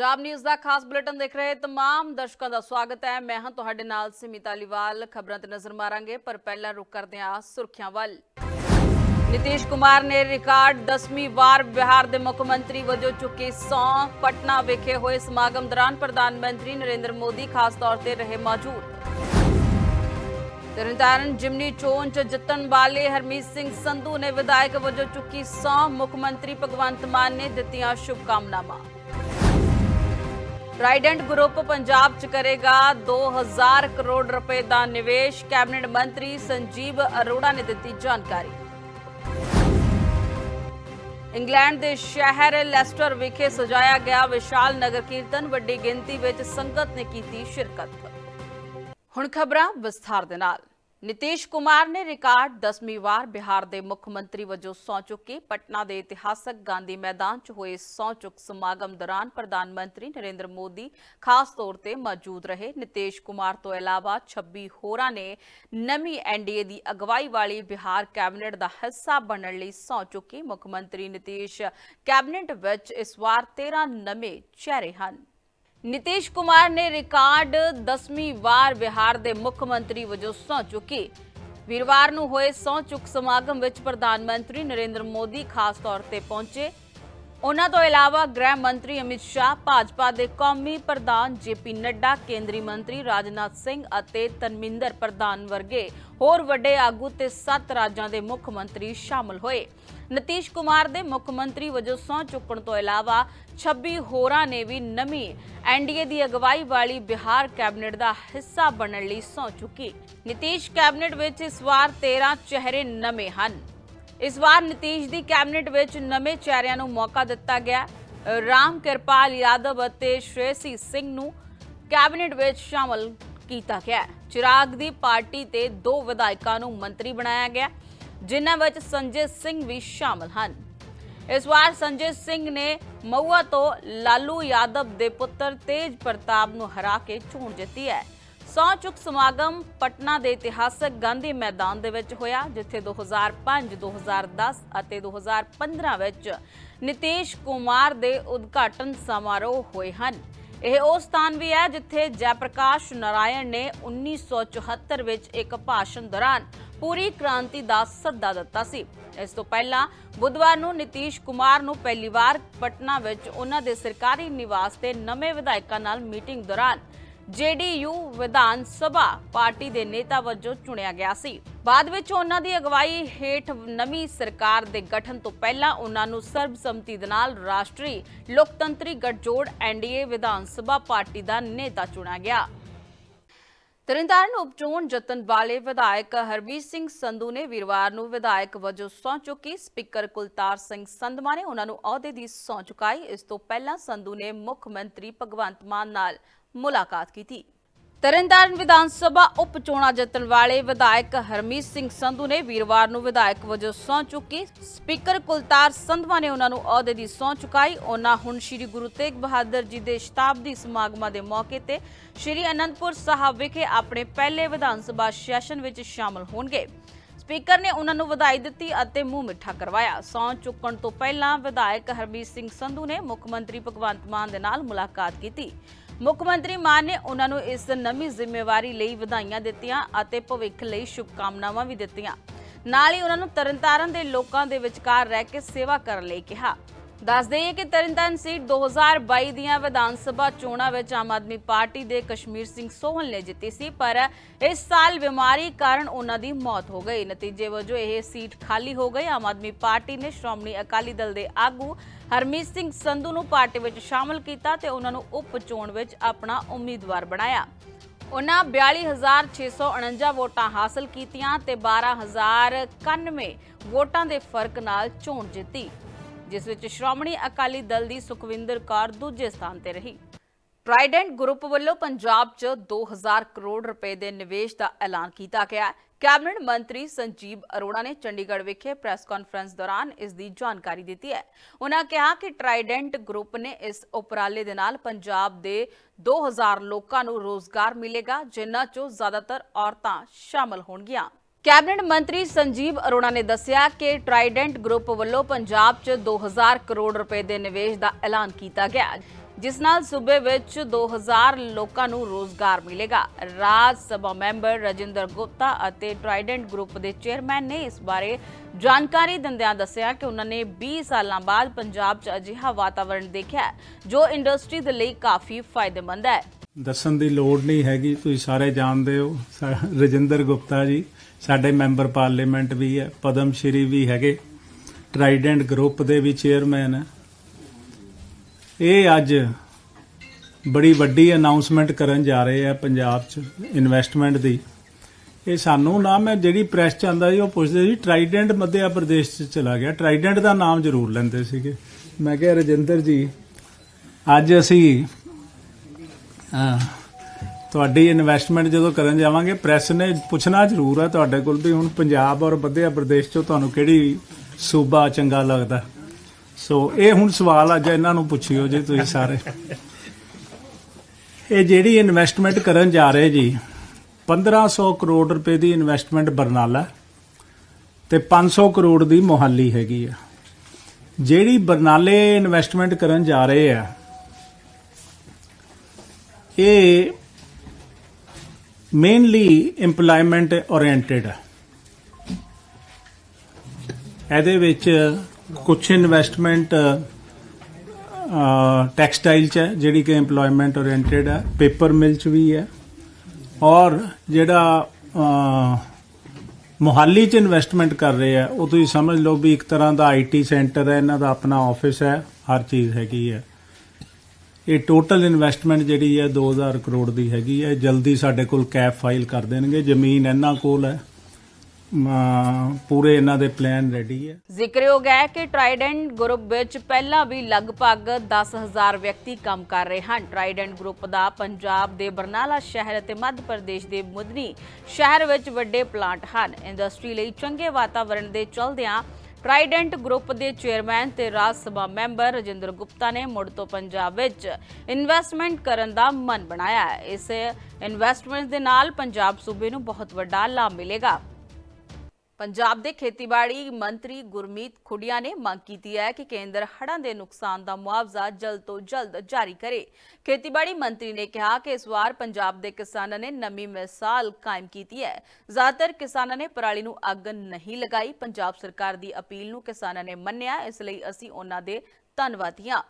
Punjab news ਦਾ ਖਾਸ bulletin ਦੇਖ ਰਹੇ ਤਮਾਮ ਦਰਸ਼ਕਾਂ ਦਾ ਸਵਾਗਤ ਹੈ। ਮੈਂ ਹਾਂ ਤੁਹਾਡੇ ਨਾਲ ਸਿਮਿਤ ਅਲੀਵਾਲ। ਖਬਰਾਂ ਤੇ ਨਜ਼ਰ ਮਾਰਾਂਗੇ, ਪਰ ਪਹਿਲਾਂ ਰੁਕ ਕਰਦੇ ਹਾਂ ਸੁਰਖੀਆਂ ਵੱਲ। ਨਿਤੀਸ਼ ਕੁਮਾਰ ਨੇ ਰਿਕਾਰਡ 10ਵੀਂ ਵਾਰ ਬਿਹਾਰ ਦੇ ਮੁੱਖ ਮੰਤਰੀ ਵਜੋਂ ਚੁੱਕੀ ਸਹੁੰ। ਪਟਨਾ ਵਿਖੇ ਹੋਏ ਸਮਾਗਮ ਦੌਰਾਨ ਪ੍ਰਧਾਨ ਮੰਤਰੀ ਨਰਿੰਦਰ ਮੋਦੀ ਖਾਸ ਤੌਰ ਤੇ ਰਹੇ ਮੌਜੂਦ। ਤਰਨਤਾਰਨ ਜਿਮਨੀ ਚੋਣ ਚ ਜਿੱਤਣ ਵਾਲੇ ਹਰਮੀਤ ਸਿੰਘ ਸੰਧੂ ਨੇ ਵਿਧਾਇਕ ਵਜੋਂ ਚੁੱਕੀ ਸਹੁੰ। ਮੁੱਖ ਮੰਤਰੀ ਭਗਵੰਤ ਮਾਨ ਨੇ ਦਿੱਤੀਆਂ ਸ਼ੁਭਕਾਮਨਾਵਾਂ। ਟਰਾਈਡੈਂਟ ਗਰੁੱਪ ਪੰਜਾਬ ਚ ਕਰੇਗਾ 2000 ਕਰੋੜ ਰੁਪਏ ਦਾ ਨਿਵੇਸ਼। ਕੈਬਨਿਟ ਮੰਤਰੀ ਸੰਜੀਵ ਅਰੋੜਾ ਨੇ ਦਿੱਤੀ ਜਾਣਕਾਰੀ। ਇੰਗਲੈਂਡ ਦੇ ਸ਼ਹਿਰ ਲੈਸਟਰ ਵਿਖੇ ਸਜਾਇਆ ਗਿਆ ਵਿਸ਼ਾਲ ਨਗਰ ਕੀਰਤਨ। ਵੱਡੀ ਗਿਣਤੀ ਵਿੱਚ ਸੰਗਤ ਨੇ ਕੀਤੀ ਸ਼ਿਰਕਤ। ਹੁਣ ਖਬਰਾਂ ਵਿਸਥਾਰ ਦੇ ਨਾਲ। ਨਿਤੀਸ਼ ਕੁਮਾਰ ਨੇ ਰਿਕਾਰਡ 10ਵੀਂ ਵਾਰ ਬਿਹਾਰ ਦੇ ਮੁੱਖ ਮੰਤਰੀ ਵਜੋਂ ਸਹੁੰ ਚੁੱਕੀ ਪਟਨਾ ਦੇ ਇਤਿਹਾਸਕ ਗਾਂਧੀ ਮੈਦਾਨ 'ਚ ਹੋਏ ਸਹੁੰ ਚੁੱਕ ਸਮਾਗਮ ਦੌਰਾਨ ਪ੍ਰਧਾਨ ਮੰਤਰੀ ਨਰਿੰਦਰ ਮੋਦੀ ਖਾਸ ਤੌਰ ਤੇ ਮੌਜੂਦ ਰਹੇ। ਨਿਤੀਸ਼ ਕੁਮਾਰ ਤੋਂ ਇਲਾਵਾ 26 ਹੋਰਾਂ ਨੇ ਨਵੀਂ ਐਨਡੀਏ ਦੀ ਅਗਵਾਈ ਵਾਲੀ ਬਿਹਾਰ ਕੈਬਨਿਟ ਦਾ ਹਿੱਸਾ ਬਣਨ ਲਈ ਸਹੁੰ ਚੁੱਕੀ ਮੁੱਖ ਮੰਤਰੀ ਨਿਤੀਸ਼। ਕੈਬਨਿਟ ਵਿੱਚ ਇਸ ਵਾਰ 13 ਨਵੇਂ ਚਿਹਰੇ ਹਨ। ਨਿਤੀਸ਼ ਕੁਮਾਰ ਨੇ ਰਿਕਾਰਡ 10ਵੀਂ ਵਾਰ ਬਿਹਾਰ ਦੇ ਮੁੱਖ ਮੰਤਰੀ ਵਜੋਂ ਸਹੁੰ ਚੁੱਕੀ। ਵੀਰਵਾਰ ਨੂੰ ਹੋਏ ਸਹੁੰ ਚੁੱਕ ਸਮਾਗਮ ਵਿੱਚ ਪ੍ਰਧਾਨ ਮੰਤਰੀ ਨਰਿੰਦਰ ਮੋਦੀ ਖਾਸ ਤੌਰ ਤੇ ਪਹੁੰਚੇ। ਉਹਨਾਂ ਤੋਂ ਇਲਾਵਾ ਗ੍ਰਹਿ ਮੰਤਰੀ ਅਮਿਤ ਸ਼ਾਹ, ਭਾਜਪਾ ਦੇ ਕੌਮੀ ਪ੍ਰਧਾਨ ਜੇਪੀ ਨੱਡਾ, ਕੇਂਦਰੀ ਮੰਤਰੀ ਰਾਜਨਾਥ ਸਿੰਘ ਅਤੇ ਤਨਮਿੰਦਰ ਪ੍ਰਧਾਨ ਵਰਗੇ ਹੋਰ ਵੱਡੇ ਆਗੂ ਤੇ ਸੱਤ ਰਾਜਾਂ ਦੇ ਮੁੱਖ ਮੰਤਰੀ ਸ਼ਾਮਲ ਹੋਏ। ਨਤੀਸ਼ ਕੁਮਾਰ ਦੇ ਮੁੱਖ ਮੰਤਰੀ ਵਜੋਂ ਸਹੁੰ ਚੁੱਕਣ ਤੋਂ ਇਲਾਵਾ 26 ਹੋਰਾਂ ਨੇ ਵੀ ਨਵੀਂ ਐਨਡੀਏ ਦੀ ਅਗਵਾਈ ਵਾਲੀ ਬਿਹਾਰ ਕੈਬਨਿਟ ਦਾ ਹਿੱਸਾ ਬਣਨ ਲਈ ਸਹੁੰ ਚੁੱਕੀ। ਨਤੀਸ਼ ਕੈਬਨਿਟ ਵਿੱਚ ਇਸ ਵਾਰ 13 ਚਿਹਰੇ ਨਵੇਂ ਹਨ। ਇਸ ਵਾਰ ਨਤੀਸ਼ ਦੀ ਕੈਬਨਿਟ ਵਿੱਚ ਨਵੇਂ ਚਿਹਰਿਆਂ ਨੂੰ ਮੌਕਾ ਦਿੱਤਾ ਗਿਆ। ਰਾਮ ਕਿਰਪਾਲ ਯਾਦਵ ਅਤੇ ਸ਼੍ਰੇਸੀ ਸਿੰਘ ਨੂੰ ਕੈਬਨਿਟ ਵਿੱਚ ਸ਼ਾਮਲ ਕੀਤਾ ਗਿਆ। ਚਿਰਾਗ ਦੀ ਪਾਰਟੀ ਤੇ ਦੋ ਵਿਧਾਇਕਾਂ ਨੂੰ ਮੰਤਰੀ ਬਣਾਇਆ ਗਿਆ। ਜਿਨ੍ਹਾਂ ਵਿੱਚ ਸੰਜੇ ਸਿੰਘ ਵੀ ਸ਼ਾਮਲ ਹਨ। ਇਸ ਵਾਰ ਸੰਜੇ ਸਿੰਘ ਨੇ ਮਊਆ ਤੋਂ ਲਾਲੂ ਯਾਦਵ ਦੇ ਪੁੱਤਰ ਤੇਜ ਪ੍ਰਤਾਪ ਨੂੰ ਹਰਾ ਕੇ ਚੋਣ ਜਿੱਤੀ ਹੈ। ਸਹੁੰ ਚੁੱਕ ਸਮਾਗਮ ਪਟਨਾ ਦੇ ਇਤਿਹਾਸਕ ਗਾਂਧੀ ਮੈਦਾਨ ਦੇ ਵਿੱਚ ਹੋਇਆ ਜਿੱਥੇ 2005, 2010 ਅਤੇ 2015 ਵਿੱਚ ਨਿਤੀਸ਼ ਕੁਮਾਰ ਦੇ ਉਦਘਾਟਨ ਸਮਾਰੋਹ ਹੋਏ ਹਨ। ਇਹ ਉਹ ਸਥਾਨ ਵੀ ਹੈ ਜਿੱਥੇ ਜੈਪ੍ਰਕਾਸ਼ ਨਾਰਾਇਣ ਨੇ 1974 ਵਿੱਚ ਇੱਕ ਭਾਸ਼ਣ ਦੌਰਾਨ ਪੂਰੀ ਕ੍ਰਾਂਤੀ ਦਾ ਸੱਦਾ ਦਿੱਤਾ ਸੀ। ਇਸ ਤੋਂ ਪਹਿਲਾਂ ਬੁੱਧਵਾਰ ਨੂੰ ਨਿਤੀਸ਼ ਕੁਮਾਰ ਨੂੰ ਪਹਿਲੀ ਵਾਰ ਪਟਨਾ ਵਿੱਚ ਉਹਨਾਂ ਦੇ ਸਰਕਾਰੀ ਨਿਵਾਸ ਤੇ ਨਵੇਂ ਵਿਧਾਇਕਾਂ ਨਾਲ ਮੀਟਿੰਗ ਦੌਰਾਨ ਜੇਡੀਯੂ ਵਿਧਾਨ ਸਭਾ ਪਾਰਟੀ ਦੇ ਨੇਤਾ ਵਜੋਂ ਚੁਣਿਆ ਗਿਆ ਸੀ। ਬਾਅਦ ਵਿੱਚ ਉਹਨਾਂ ਦੀ ਅਗਵਾਈ ਹੇਠ ਨਵੀਂ ਸਰਕਾਰ ਦੇ ਗਠਨ ਤੋਂ ਪਹਿਲਾਂ ਉਹਨਾਂ ਨੂੰ ਸਰਬਸੰਮਤੀ ਦੇ ਨਾਲ ਰਾਸ਼ਟਰੀ ਲੋਕਤੰਤਰੀ ਗੱਠਜੋੜ ਐਨਡੀਏ ਵਿਧਾਨ ਸਭਾ ਪਾਰਟੀ ਦਾ ਨੇਤਾ ਚੁਣਿਆ ਗਿਆ। ਤਰਨਤਾਰਨ ਉਪਚੋਣ ਜਤਨ ਵਾਲੇ ਵਿਧਾਇਕ ਹਰਬੀਰ ਸਿੰਘ ਸੰਧੂ ਨੇ ਵੀਰਵਾਰ ਨੂੰ ਵਿਧਾਇਕ ਵਜੋਂ ਸਹੁੰ ਚੁੱਕੀ ਸਪੀਕਰ ਕੁਲਤਾਰ ਸਿੰਘ ਸੰਧਮਾ ਨੇ ਉਹਨਾਂ ਨੂੰ ਅਹੁਦੇ ਦੀ ਸਹੁੰ ਚੁਕਾਈ। ਇਸ ਤੋਂ ਪਹਿਲਾਂ ਸੰਧੂ ਨੇ ਮੁੱਖ ਮੰਤਰੀ ਭਗਵੰਤ ਮਾਨ ਨਾਲ ਮੁਲਾਕਾਤ ਕੀਤੀ। ਤਰਨਤਾਰਨ ਵਿਧਾਨ ਸਭਾ ਉਪ ਚੋਣਾਂ ਜਿੱਤਣ ਵਾਲੇ ਵਿਧਾਇਕ ਹਰਮੀਤ ਸਿੰਘ ਸੰਧੂ ਨੇ ਵੀਰਵਾਰ ਨੂੰ ਵਿਧਾਇਕ ਵਜੋਂ ਸਹੁੰ ਚੁੱਕੀ। ਸਪੀਕਰ ਕੁਲਤਾਰ ਸੰਧਵਾ ਨੇ ਉਹਨਾਂ ਨੂੰ ਅਹੁਦੇ ਦੀ ਸਹੁੰ ਚੁਕਾਈ। ਉਹਨਾਂ ਹੁਣ ਸ੍ਰੀ ਗੁਰੂ ਤੇਗ ਬਹਾਦਰ ਜੀ ਦੇ ਸ਼ਤਾਬਦੀ ਸਮਾਗਮਾਂ ਦੇ ਮੌਕੇ ਤੇ ਸ੍ਰੀ ਅਨੰਦਪੁਰ ਸਾਹਿਬ ਵਿਖੇ ਆਪਣੇ ਪਹਿਲੇ ਵਿਧਾਨ ਸਭਾ ਸੈਸ਼ਨ ਵਿੱਚ ਸ਼ਾਮਲ ਹੋਣਗੇ। ਸਪੀਕਰ ਨੇ ਉਹਨਾਂ ਨੂੰ ਵਧਾਈ ਦਿੱਤੀ ਅਤੇ ਮੂੰਹ ਮਿੱਠਾ ਕਰਵਾਇਆ। ਸਹੁੰ ਚੁੱਕਣ ਤੋਂ ਪਹਿਲਾਂ ਵਿਧਾਇਕ ਹਰਮੀਤ ਸਿੰਘ ਸੰਧੂ ਨੇ ਮੁੱਖ ਮੰਤਰੀ ਭਗਵੰਤ ਮਾਨ ਦੇ ਨਾਲ ਮੁਲਾਕਾਤ ਕੀਤੀ। ਮੁੱਖ ਮੰਤਰੀ ਮਾਨ ਨੇ ਉਹਨਾਂ ਨੂੰ ਇਸ ਨਵੀਂ ਜ਼ਿੰਮੇਵਾਰੀ ਲਈ ਵਧਾਈਆਂ ਦਿੱਤੀਆਂ ਅਤੇ ਭਵਿੱਖ ਲਈ ਸ਼ੁਭਕਾਮਨਾਵਾਂ ਵੀ ਦਿੱਤੀਆਂ। ਨਾਲ ਹੀ ਉਹਨਾਂ ਨੂੰ ਤਰਨਤਾਰਨ ਦੇ ਲੋਕਾਂ ਦੇ ਵਿਚਕਾਰ ਰਹਿ ਕੇ ਸੇਵਾ ਕਰਨ ਲਈ ਕਿਹਾ। ਦੱਸ ਦਈਏ ਕਿ ਤਰਨਤਾਰਨ ਸੀਟ 2022 ਦੀਆਂ ਵਿਧਾਨ ਸਭਾ ਚੋਣਾਂ ਵਿੱਚ ਆਮ ਆਦਮੀ ਪਾਰਟੀ ਦੇ ਕਸ਼ਮੀਰ ਸਿੰਘ ਸੋਹਲ ਨੇ ਜਿੱਤੀ ਸੀ, ਪਰ ਇਸ ਸਾਲ ਬਿਮਾਰੀ ਕਾਰਨ ਉਹਨਾਂ ਦੀ ਮੌਤ ਹੋ ਗਈ। ਨਤੀਜੇ ਵਜੋਂ ਇਹ ਸੀਟ ਖਾਲੀ ਹੋ ਗਈ। ਆਮ ਆਦਮੀ ਪਾਰਟੀ ਨੇ ਸ਼੍ਰੋਮਣੀ ਅਕਾਲੀ ਦਲ ਦੇ ਆਗੂ ਹਰਮੀਤ ਸਿੰਘ ਸੰਧੂ ਨੂੰ ਪਾਰਟੀ ਵਿੱਚ ਸ਼ਾਮਲ ਕੀਤਾ ਤੇ ਉਹਨਾਂ ਨੂੰ ਉਪ ਚੋਣ ਵਿੱਚ ਆਪਣਾ ਉਮੀਦਵਾਰ ਬਣਾਇਆ। ਉਹਨਾਂ 42649 ਵੋਟਾਂ ਹਾਸਲ ਕੀਤੀਆਂ ਤੇ 12091 ਵੋਟਾਂ ਦੇ ਫ਼ਰਕ ਨਾਲ ਚੋਣ ਜਿੱਤੀ। ਜਿਸ ਵਿੱਚ ਸ਼੍ਰੋਮਣੀ ਅਕਾਲੀ ਦਲ ਦੀ ਸੁਖਵਿੰਦਰ ਕੌਰ ਦੂਜੇ ਸਥਾਨ ਤੇ ਰਹੀ। ਟਰਾਈਡੈਂਟ ਗਰੁੱਪ ਵੱਲੋਂ ਪੰਜਾਬ 'ਚ 2000 ਕਰੋੜ ਰੁਪਏ ਦੇ ਨਿਵੇਸ਼ ਦਾ ਐਲਾਨ ਕੀਤਾ ਗਿਆ ਕੈਬਨਿਟ ਮੰਤਰੀ ਸੰਜੀਵ ਅਰੋੜਾ ਨੇ ਚੰਡੀਗੜ੍ਹ ਵਿਖੇ ਪ੍ਰੈਸ ਕਾਨਫਰੰਸ ਦੌਰਾਨ ਇਸ ਦੀ ਜਾਣਕਾਰੀ ਦਿੱਤੀ ਹੈ। ਉਹਨਾਂ ਕਿਹਾ ਕਿ ਟਰਾਈਡੈਂਟ ਗਰੁੱਪ ਨੇ ਇਸ ਉਪਰਾਲੇ ਦੇ ਨਾਲ ਪੰਜਾਬ ਦੇ 2000 ਲੋਕਾਂ ਨੂੰ ਰੋਜ਼ਗਾਰ ਮਿਲੇਗਾ, ਜਿਨ੍ਹਾਂ 'ਚੋਂ ਜ਼ਿਆਦਾਤਰ ਔਰਤਾਂ ਸ਼ਾਮਲ ਹੋਣਗੀਆਂ। ਕੈਬਨਿਟ ਮੰਤਰੀ ਸੰਜੀਵ ਅਰੋੜਾ ਨੇ ਦੱਸਿਆ ਕਿ ਟਰਾਈਡੈਂਟ ਗਰੁੱਪ ਵੱਲੋਂ ਪੰਜਾਬ 'ਚ 2000 ਕਰੋੜ ਰੁਪਏ ਦੇ ਨਿਵੇਸ਼ ਦਾ ਐਲਾਨ ਕੀਤਾ ਗਿਆ, ਜਿਸ ਨਾਲ ਸੂਬੇ ਵਿੱਚ 2000 ਲੋਕਾਂ ਨੂੰ ਰੋਜ਼ਗਾਰ ਮਿਲੇਗਾ। ਰਾਜ ਸਭਾ ਮੈਂਬਰ ਰਜਿੰਦਰ ਗੁਪਤਾ ਅਤੇ ਟ੍ਰਾਈਡੈਂਟ ਗਰੁੱਪ ਦੇ ਚੇਅਰਮੈਨ ਨੇ ਇਸ ਬਾਰੇ ਜਾਣਕਾਰੀ ਦਿੰਦਿਆਂ ਦੱਸਿਆ ਕਿ ਉਹਨਾਂ ਨੇ 20 ਸਾਲਾਂ ਬਾਅਦ ਪੰਜਾਬ 'ਚ ਅਜਿਹਾ ਵਾਤਾਵਰਣ ਦੇਖਿਆ, ਜੋ ਇੰਡਸਟਰੀ ਦੇ ਲਈ ਕਾਫੀ ਫਾਇਦੇਮੰਦ ਹੈ। ਦੱਸਣ ਦੀ ਲੋੜ ਨਹੀਂ ਹੈਗੀ, ਤੁਸੀਂ ਸਾਰੇ ਜਾਣਦੇ ਹੋ ਰਜਿੰਦਰ ਗੁਪਤਾ ਜੀ। ਸਾਡੇ ਮੈਂਬਰ ਪਾਰਲੀਮੈਂਟ ਵੀ ਹੈ ਪਦਮ ਸ਼੍ਰੀ ਵੀ ਹੈਗੇ, ਟ੍ਰਾਈਡੈਂਟ ਗਰੁੱਪ ਦੇ ਵੀ ਚੇਅਰਮੈਨ ਹੈ। ਇਹ ਅੱਜ ਬੜੀ ਵੱਡੀ ਅਨਾਉਂਸਮੈਂਟ ਕਰਨ ਜਾ ਰਹੇ ਆ ਪੰਜਾਬ 'ਚ ਇਨਵੈਸਟਮੈਂਟ ਦੀ। ਇਹ ਸਾਨੂੰ ਨਾ, ਮੈਂ ਜਿਹੜੀ ਪ੍ਰੈਸ ਚ ਆਂਦਾ ਸੀ, ਉਹ ਪੁੱਛਦੇ ਸੀ, ਟ੍ਰਾਈਡੈਂਟ ਮੱਧਿਆ ਪ੍ਰਦੇਸ਼ ਚ ਚਲਾ ਗਿਆ। ਟ੍ਰਾਈਡੈਂਟ ਦਾ ਨਾਮ ਜ਼ਰੂਰ ਲੈਂਦੇ ਸੀਗੇ। ਮੈਂ ਕਿਹਾ, ਰਜਿੰਦਰ ਜੀ, ਅੱਜ ਅਸੀਂ ਤੁਹਾਡੀ ਇਨਵੈਸਟਮੈਂਟ ਜਦੋਂ ਕਰਨ ਜਾਵਾਂਗੇ ਪ੍ਰੈਸ ਨੇ ਪੁੱਛਣਾ ਜ਼ਰੂਰ ਆ ਤੁਹਾਡੇ ਕੋਲ ਵੀ ਹੁਣ ਪੰਜਾਬ ਔਰ ਮੱਧ ਪ੍ਰਦੇਸ਼ ਚੋਂ ਤੁਹਾਨੂੰ ਕਿਹੜੀ ਸੂਬਾ ਚੰਗਾ ਲੱਗਦਾ। ਸੋ ਇਹ ਹੁਣ ਸਵਾਲ ਅੱਜ ਇਹਨਾਂ ਨੂੰ ਪੁੱਛਿਓ ਜੀ ਤੁਸੀਂ ਸਾਰੇ। ਇਹ ਜਿਹੜੀ ਇਨਵੈਸਟਮੈਂਟ ਕਰਨ ਜਾ ਰਹੇ ਜੀ 1500 ਕਰੋੜ ਰੁਪਏ ਦੀ ਇਨਵੈਸਟਮੈਂਟ ਬਰਨਾਲਾ ਤੇ 500 ਕਰੋੜ ਦੀ ਮੋਹਾਲੀ ਹੈਗੀ ਆ। ਜਿਹੜੀ ਬਰਨਾਲੇ ਇਨਵੈਸਟਮੈਂਟ ਕਰਨ ਜਾ ਰਹੇ ਆ, ਇਹ ਮੇਨਲੀ EMPLOYMENT oriented ਹੈ ਇਹਦੇ ਵਿੱਚ ਕੁਝ ਇਨਵੈਸਟਮੈਂਟ ਟੈਕਸਟਾਈਲ ਚ ਹੈ ਜਿਹੜੀ ਕਿ EMPLOYMENT oriented ਹੈ ਪੇਪਰ ਮਿਲ ਚ ਵੀ ਹੈ। ਔਰ ਜਿਹੜਾ ਅ, ਮੋਹਾਲੀ ਚ ਇਨਵੈਸਟਮੈਂਟ ਕਰ ਰਹੇ ਆ ਉਹ ਤੁਸੀਂ ਸਮਝ ਲਓ ਵੀ ਇੱਕ ਤਰ੍ਹਾਂ ਦਾ ਆਈਟੀ ਸੈਂਟਰ ਹੈ ਇਹਨਾਂ ਦਾ ਆਪਣਾ ਆਫਿਸ ਹੈ ਹਰ ਚੀਜ਼ ਹੈਗੀ ਹੈ। ਇਹ ਟੋਟਲ ਇਨਵੈਸਟਮੈਂਟ ਜਿਹੜੀ ਹੈ 2000 ਕਰੋੜ ਦੀ ਹੈਗੀ ਹੈ। ਜਲਦੀ ਸਾਡੇ ਕੋਲ ਕੈਪ ਫਾਈਲ ਕਰ ਦੇਣਗੇ। ਜ਼ਮੀਨ ਇਹਨਾਂ ਕੋਲ ਹੈ। ਪੂਰੇ ਇਹਨਾਂ ਦੇ ਪਲਾਨ ਰੈਡੀ ਹੈ। ਜ਼ਿਕਰਯੋਗ ਹੈ ਕਿ ਟ੍ਰਾਈਡੈਂਟ ਗਰੁੱਪ ਵਿੱਚ ਪਹਿਲਾਂ ਵੀ ਲਗਭਗ 10000 ਵਿਅਕਤੀ ਕੰਮ ਕਰ ਰਹੇ ਹਨ। ਟ੍ਰਾਈਡੈਂਟ ਗਰੁੱਪ ਦਾ ਪੰਜਾਬ ਦੇ ਬਰਨਾਲਾ ਸ਼ਹਿਰ ਅਤੇ ਮੱਧ ਪ੍ਰਦੇਸ਼ ਦੇ ਮੁਦਨੀ ਸ਼ਹਿਰ ਵਿੱਚ ਵੱਡੇ ਪਲਾਂਟ ਹਨ। ਇੰਡਸਟਰੀ ਲਈ ਚੰਗੇ ਵਾਤਾਵਰਣ ਦੇ ਚਲਦਿਆਂ ਟ੍ਰਾਈਡੈਂਟ ਗਰੁੱਪ ਦੇ ਚੇਅਰਮੈਨ ਤੇ ਰਾਜ ਸਭਾ ਮੈਂਬਰ ਰਜਿੰਦਰ ਗੁਪਤਾ ਨੇ ਮੁੜ ਤੋਂ ਪੰਜਾਬ ਵਿੱਚ ਇਨਵੈਸਟਮੈਂਟ ਕਰਨ ਦਾ ਮਨ ਬਣਾਇਆ ਹੈ। ਇਸ ਇਨਵੈਸਟਮੈਂਟ ਦੇ ਨਾਲ ਪੰਜਾਬ ਸੂਬੇ ਨੂੰ ਬਹੁਤ ਵੱਡਾ ਲਾਭ ਮਿਲੇਗਾ। ਪੰਜਾਬ ਦੇ ਖੇਤੀਬਾੜੀ ਮੰਤਰੀ ਗੁਰਮੀਤ ਖੁੱਡੀਆ ਨੇ ਮੰਗ ਕੀਤੀ ਹੈ ਕਿ ਕੇਂਦਰ ਹੜ੍ਹਾਂ ਦੇ ਨੁਕਸਾਨ ਦਾ ਮੁਆਵਜ਼ਾ ਜਲਦ ਤੋਂ ਜਲਦ ਜਾਰੀ ਕਰੇ। ਖੇਤੀਬਾੜੀ ਮੰਤਰੀ ਨੇ ਕਿਹਾ ਕਿ ਇਸ ਵਾਰ ਪੰਜਾਬ ਦੇ ਕਿਸਾਨਾਂ ਨੇ ਨਵੀਂ ਮਿਸਾਲ ਕਾਇਮ ਕੀਤੀ ਹੈ। ਜ਼ਿਆਦਾਤਰ ਕਿਸਾਨਾਂ ਨੇ ਪਰਾਲੀ ਨੂੰ ਅੱਗ ਨਹੀਂ ਲਗਾਈ। ਪੰਜਾਬ ਸਰਕਾਰ ਦੀ ਅਪੀਲ ਨੂੰ ਕਿਸਾਨਾਂ ਨੇ ਮੰਨਿਆ। ਇਸ ਲਈ ਅਸੀਂ ਉਹਨਾਂ ਦੇ ਧੰਨਵਾਦੀ ਹਾਂ।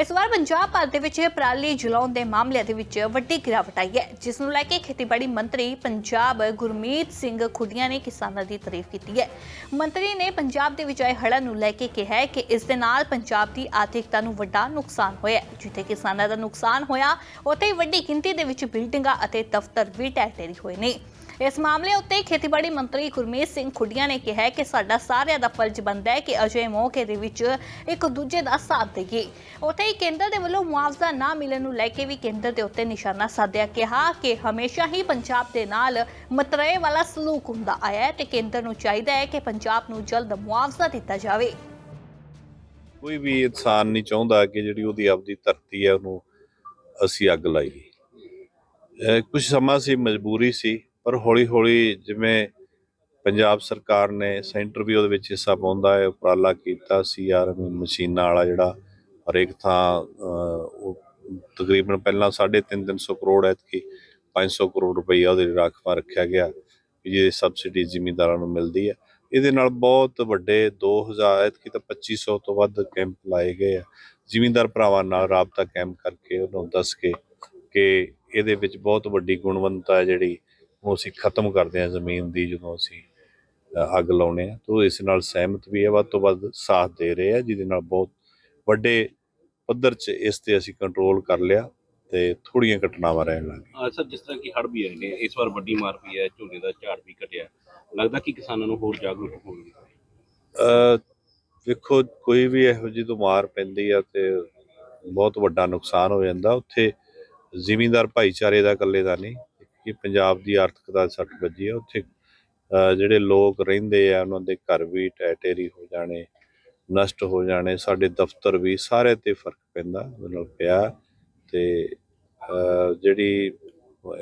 ਇਸ ਵਾਰ ਪੰਜਾਬ ਭਰ ਦੇ ਵਿੱਚ ਪਰਾਲੀ ਜਲਾਉਣ ਦੇ ਮਾਮਲਿਆਂ ਦੇ ਵਿੱਚ ਵੱਡੀ ਗਿਰਾਵਟ ਆਈ ਹੈ, ਜਿਸ ਨੂੰ ਲੈ ਕੇ ਖੇਤੀਬਾੜੀ ਮੰਤਰੀ ਪੰਜਾਬ ਗੁਰਮੀਤ ਸਿੰਘ ਖੁੱਡੀਆਂ ਨੇ ਕਿਸਾਨਾਂ ਦੀ ਤਾਰੀਫ ਕੀਤੀ ਹੈ। ਮੰਤਰੀ ਨੇ ਪੰਜਾਬ ਦੇ ਵਿਚਾਏ ਹੜ੍ਹਾਂ ਨੂੰ ਲੈ ਕੇ ਕਿਹਾ ਹੈ ਕਿ ਇਸ ਦੇ ਨਾਲ ਪੰਜਾਬ ਦੀ ਆਰਥਿਕਤਾ ਨੂੰ ਵੱਡਾ ਨੁਕਸਾਨ ਹੋਇਆ ਜਿੱਥੇ ਕਿਸਾਨਾਂ ਦਾ ਨੁਕਸਾਨ ਹੋਇਆ, ਉੱਥੇ ਵੱਡੀ ਗਿਣਤੀ ਦੇ ਵਿੱਚ ਬਿਲਡਿੰਗਾਂ ਅਤੇ ਦਫ਼ਤਰ ਵੀ ਢਹਿ ਢੇਰੀ ਹੋਏ ਨੇ। ਇਸ ਮਾਮਲੇ ਉੱਤੇ ਖੇਤੀਬਾੜੀ ਮੰਤਰੀ ਗੁਰਮੀਤ ਸਿੰਘ ਖੁੱਡੀਆਂ ਨੇ ਕਿਹਾ ਕਿ ਸਾਡਾ ਸਾਰਿਆਂ ਦਾ ਫਰਜ਼ ਬਣਦਾ ਹੈ ਕਿ ਅਜੇ ਮੌਕੇ ਦੇ ਵਿੱਚ ਇੱਕ ਦੂਜੇ ਦਾ ਸਾਥ ਦੇਈਏ। ਉੱਥੇ ਹੀ ਕੇਂਦਰ ਦੇ ਵੱਲੋਂ ਮੁਆਵਜ਼ਾ ਨਾ ਮਿਲਣ ਨੂੰ ਲੈ ਕੇ ਵੀ ਕੇਂਦਰ ਦੇ ਉੱਤੇ ਨਿਸ਼ਾਨਾ ਸਾਧਿਆ ਕਿਹਾ ਕਿ ਹਮੇਸ਼ਾ ਹੀ ਪੰਜਾਬ ਦੇ ਨਾਲ ਮਤਰੇ ਵਾਲਾ ਸਲੂਕ ਹੁੰਦਾ ਆਇਆ ਹੈ ਤੇ ਕੇਂਦਰ ਨੂੰ ਚਾਹੀਦਾ ਹੈ ਕਿ ਪੰਜਾਬ ਨੂੰ ਜਲਦ ਮੁਆਵਜ਼ਾ ਦਿੱਤਾ ਜਾਵੇ। ਕੋਈ ਵੀ ਇਨਸਾਨ ਨਹੀਂ ਚਾਹੁੰਦਾ ਕਿ ਜਿਹੜੀ ਉਹਦੀ ਆਪਦੀ ਧਰਤੀ ਹੈ ਉਹਨੂੰ ਅਸੀਂ ਅੱਗ ਲਾਈਏ। ਕੁਝ ਸਮਾਂ ਸੀ, ਮਜਬੂਰੀ ਸੀ। ਪਰ ਹੌਲੀ ਹੌਲੀ ਜਿਵੇਂ ਪੰਜਾਬ ਸਰਕਾਰ ਨੇ ਸੈਂਟਰ ਵੀ ਉਹਦੇ ਵਿੱਚ ਹਿੱਸਾ ਪਾਉਂਦਾ ਹੈ ਉਪਰਾਲਾ ਕੀਤਾ ਸੀਆਰ ਮਸ਼ੀਨਾਂ ਵਾਲਾ ਜਿਹੜਾ ਹਰੇਕ ਥਾਂ ਅਹ, ਉਹ ਤਕਰੀਬਨ ਪਹਿਲਾਂ 3.5 300 ਕਰੋੜ ਐਤਕੀ 500 ਕਰੋੜ ਰੁਪਈਆ ਉਹਦੇ ਲਈ ਰਾਖਵਾ ਰੱਖਿਆ ਗਿਆ ਕਿ ਇਹ ਸਬਸਿਡੀ ਜ਼ਿਮੀਂਦਾਰਾਂ ਨੂੰ ਮਿਲਦੀ ਹੈ। ਇਹਦੇ ਨਾਲ ਬਹੁਤ ਵੱਡੇ 2000 ਐਤਕੀ ਤਾਂ 2500 ਤੋਂ ਵੱਧ ਕੈਂਪ ਲਾਏ ਗਏ ਆ। ਜ਼ਿਮੀਂਦਾਰ ਭਰਾਵਾਂ ਨਾਲ ਰਾਬਤਾ ਕੈਂਪ ਕਰਕੇ ਉਹਨੂੰ ਦੱਸ ਕੇ ਕਿ ਇਹਦੇ ਵਿੱਚ ਬਹੁਤ ਵੱਡੀ ਗੁਣਵੰਤਾ ਹੈ ਜਿਹੜੀ ਉਹ ਅਸੀਂ ਖਤਮ ਕਰਦੇ ਹਾਂ ਜ਼ਮੀਨ ਦੀ ਜਦੋਂ ਅਸੀਂ ਅੱਗ ਲਾਉਨੇ ਆ ਤੋਂ ਇਸ ਨਾਲ ਸਹਿਮਤ ਵੀ ਹੈ ਵੱਧ ਤੋਂ ਵੱਧ ਸਾਥ ਦੇ ਰਹੇ ਆ ਜਿਹਦੇ ਨਾਲ ਬਹੁਤ ਵੱਡੇ ਪੱਧਰ 'ਚ ਇਸ ਤੇ ਅਸੀਂ ਕੰਟਰੋਲ ਕਰ ਲਿਆ ਤੇ ਥੋੜੀਆਂ ਘਟਨਾਵਾਂ ਰਹਿਣ ਲੱਗ ਗਈਆਂ। ਅਹ ਸਰ ਜਿਸ ਤਰ੍ਹਾਂ ਕਿ ਹੜ੍ਹ ਵੀ ਆਏ ਨੇ ਇਸ ਵਾਰ ਵੱਡੀ ਮਾਰ ਪਈ ਹੈ ਝੋਨੇ ਦਾ ਝਾੜ ਵੀ ਘਟਿਆ। ਲੱਗਦਾ ਕਿ ਕਿਸਾਨਾਂ ਨੂੰ ਹੋਰ ਜਾਗਰੂਕ ਹੋਣਗੇ? ਅ ਵੇਖੋ ਕੋਈ ਵੀ ਇਹੋ ਜਿਹੀ ਤੋਂ ਮਾਰ ਪੈਂਦੀ ਆ ਤੇ ਬਹੁਤ ਵੱਡਾ ਨੁਕਸਾਨ ਹੋ ਜਾਂਦਾ। ਉੱਥੇ ਜ਼ਿਮੀਂਦਾਰ ਭਾਈਚਾਰੇ ਦਾ ਇਕੱਲੇ ਦਾ ਨਹੀਂ ਕਿ ਪੰਜਾਬ ਦੀ ਆਰਥਿਕਤਾ ਸੱਟ ਵੱਜੀ ਆ ਉੱਥੇ ਜਿਹੜੇ ਲੋਕ ਰਹਿੰਦੇ ਆ ਉਹਨਾਂ ਦੇ ਘਰ ਵੀ ਢੇਰੀ ਹੋ ਜਾਣੇ ਨਸ਼ਟ ਹੋ ਜਾਣੇ ਸਾਡੇ ਦਫ਼ਤਰ ਵੀ ਸਾਰੇ ਤੇ ਫ਼ਰਕ ਪੈਂਦਾ ਨਾਲ ਪਿਆ। ਤੇ ਜਿਹੜੀ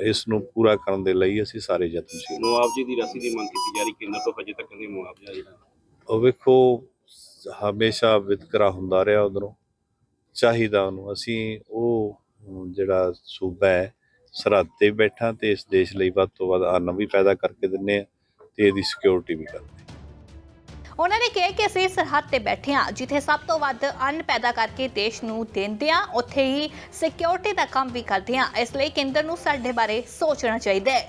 ਇਸ ਨੂੰ ਪੂਰਾ ਕਰਨ ਦੇ ਲਈ ਅਸੀਂ ਸਾਰੇ ਯਤਨਸ਼ੀਲ ਮੁਆਵਜ਼ੇ ਦੀ ਰਾਸ਼ੀ ਦੀ ਮੰਗ ਕੀਤੀ ਜਾ ਰਹੀ ਕੇਂਦਰ ਤੋਂ ਹਜੇ ਤੱਕ ਨਹੀਂ ਮੁਆਵਜ਼ਾ ਜਿਹੜਾ ਉਹ ਵੇਖੋ ਹਮੇਸ਼ਾ ਵਿਤਕਰਾ ਹੁੰਦਾ ਰਿਹਾ ਉਧਰੋਂ। ਚਾਹੀਦਾ ਉਹਨੂੰ। ਅਸੀਂ ਉਹ ਜਿਹੜਾ ਸੂਬਾ ਹੈ ਸਰਹੱਦ ਤੇ ਬੈਠਾ ਤੇ ਇਸ ਦੇਸ਼ ਲਈ ਵੱਧ ਤੋਂ ਵੱਧ ਅੰਨ ਵੀ ਪੈਦਾ ਕਰਕੇ ਦਿੰਨੇ ਆ ਤੇ ਇਹਦੀ ਸਿਕਿਉਰਿਟੀ ਵੀ ਕਰਦੇ ਉਹਨਾਂ ਨੇ ਕਿਹਾ ਕਿ ਅਸੀਂ ਸਰਹੱਦ ਤੇ ਬੈਠੇ ਹਾਂ, ਜਿੱਥੇ ਸਭ ਤੋਂ ਵੱਧ ਅੰਨ ਪੈਦਾ ਕਰਕੇ ਦੇਸ਼ ਨੂੰ ਦਿੰਦੇ ਹਾਂ, ਉੱਥੇ ਹੀ ਸਿਕਿਉਰਿਟੀ ਦਾ ਕੰਮ ਵੀ ਕਰਦੇ ਹਾਂ। ਇਸ ਲਈ ਕੇਂਦਰ ਨੂੰ ਸਾਡੇ ਬਾਰੇ ਸੋਚਣਾ ਚਾਹੀਦਾ ਹੈ।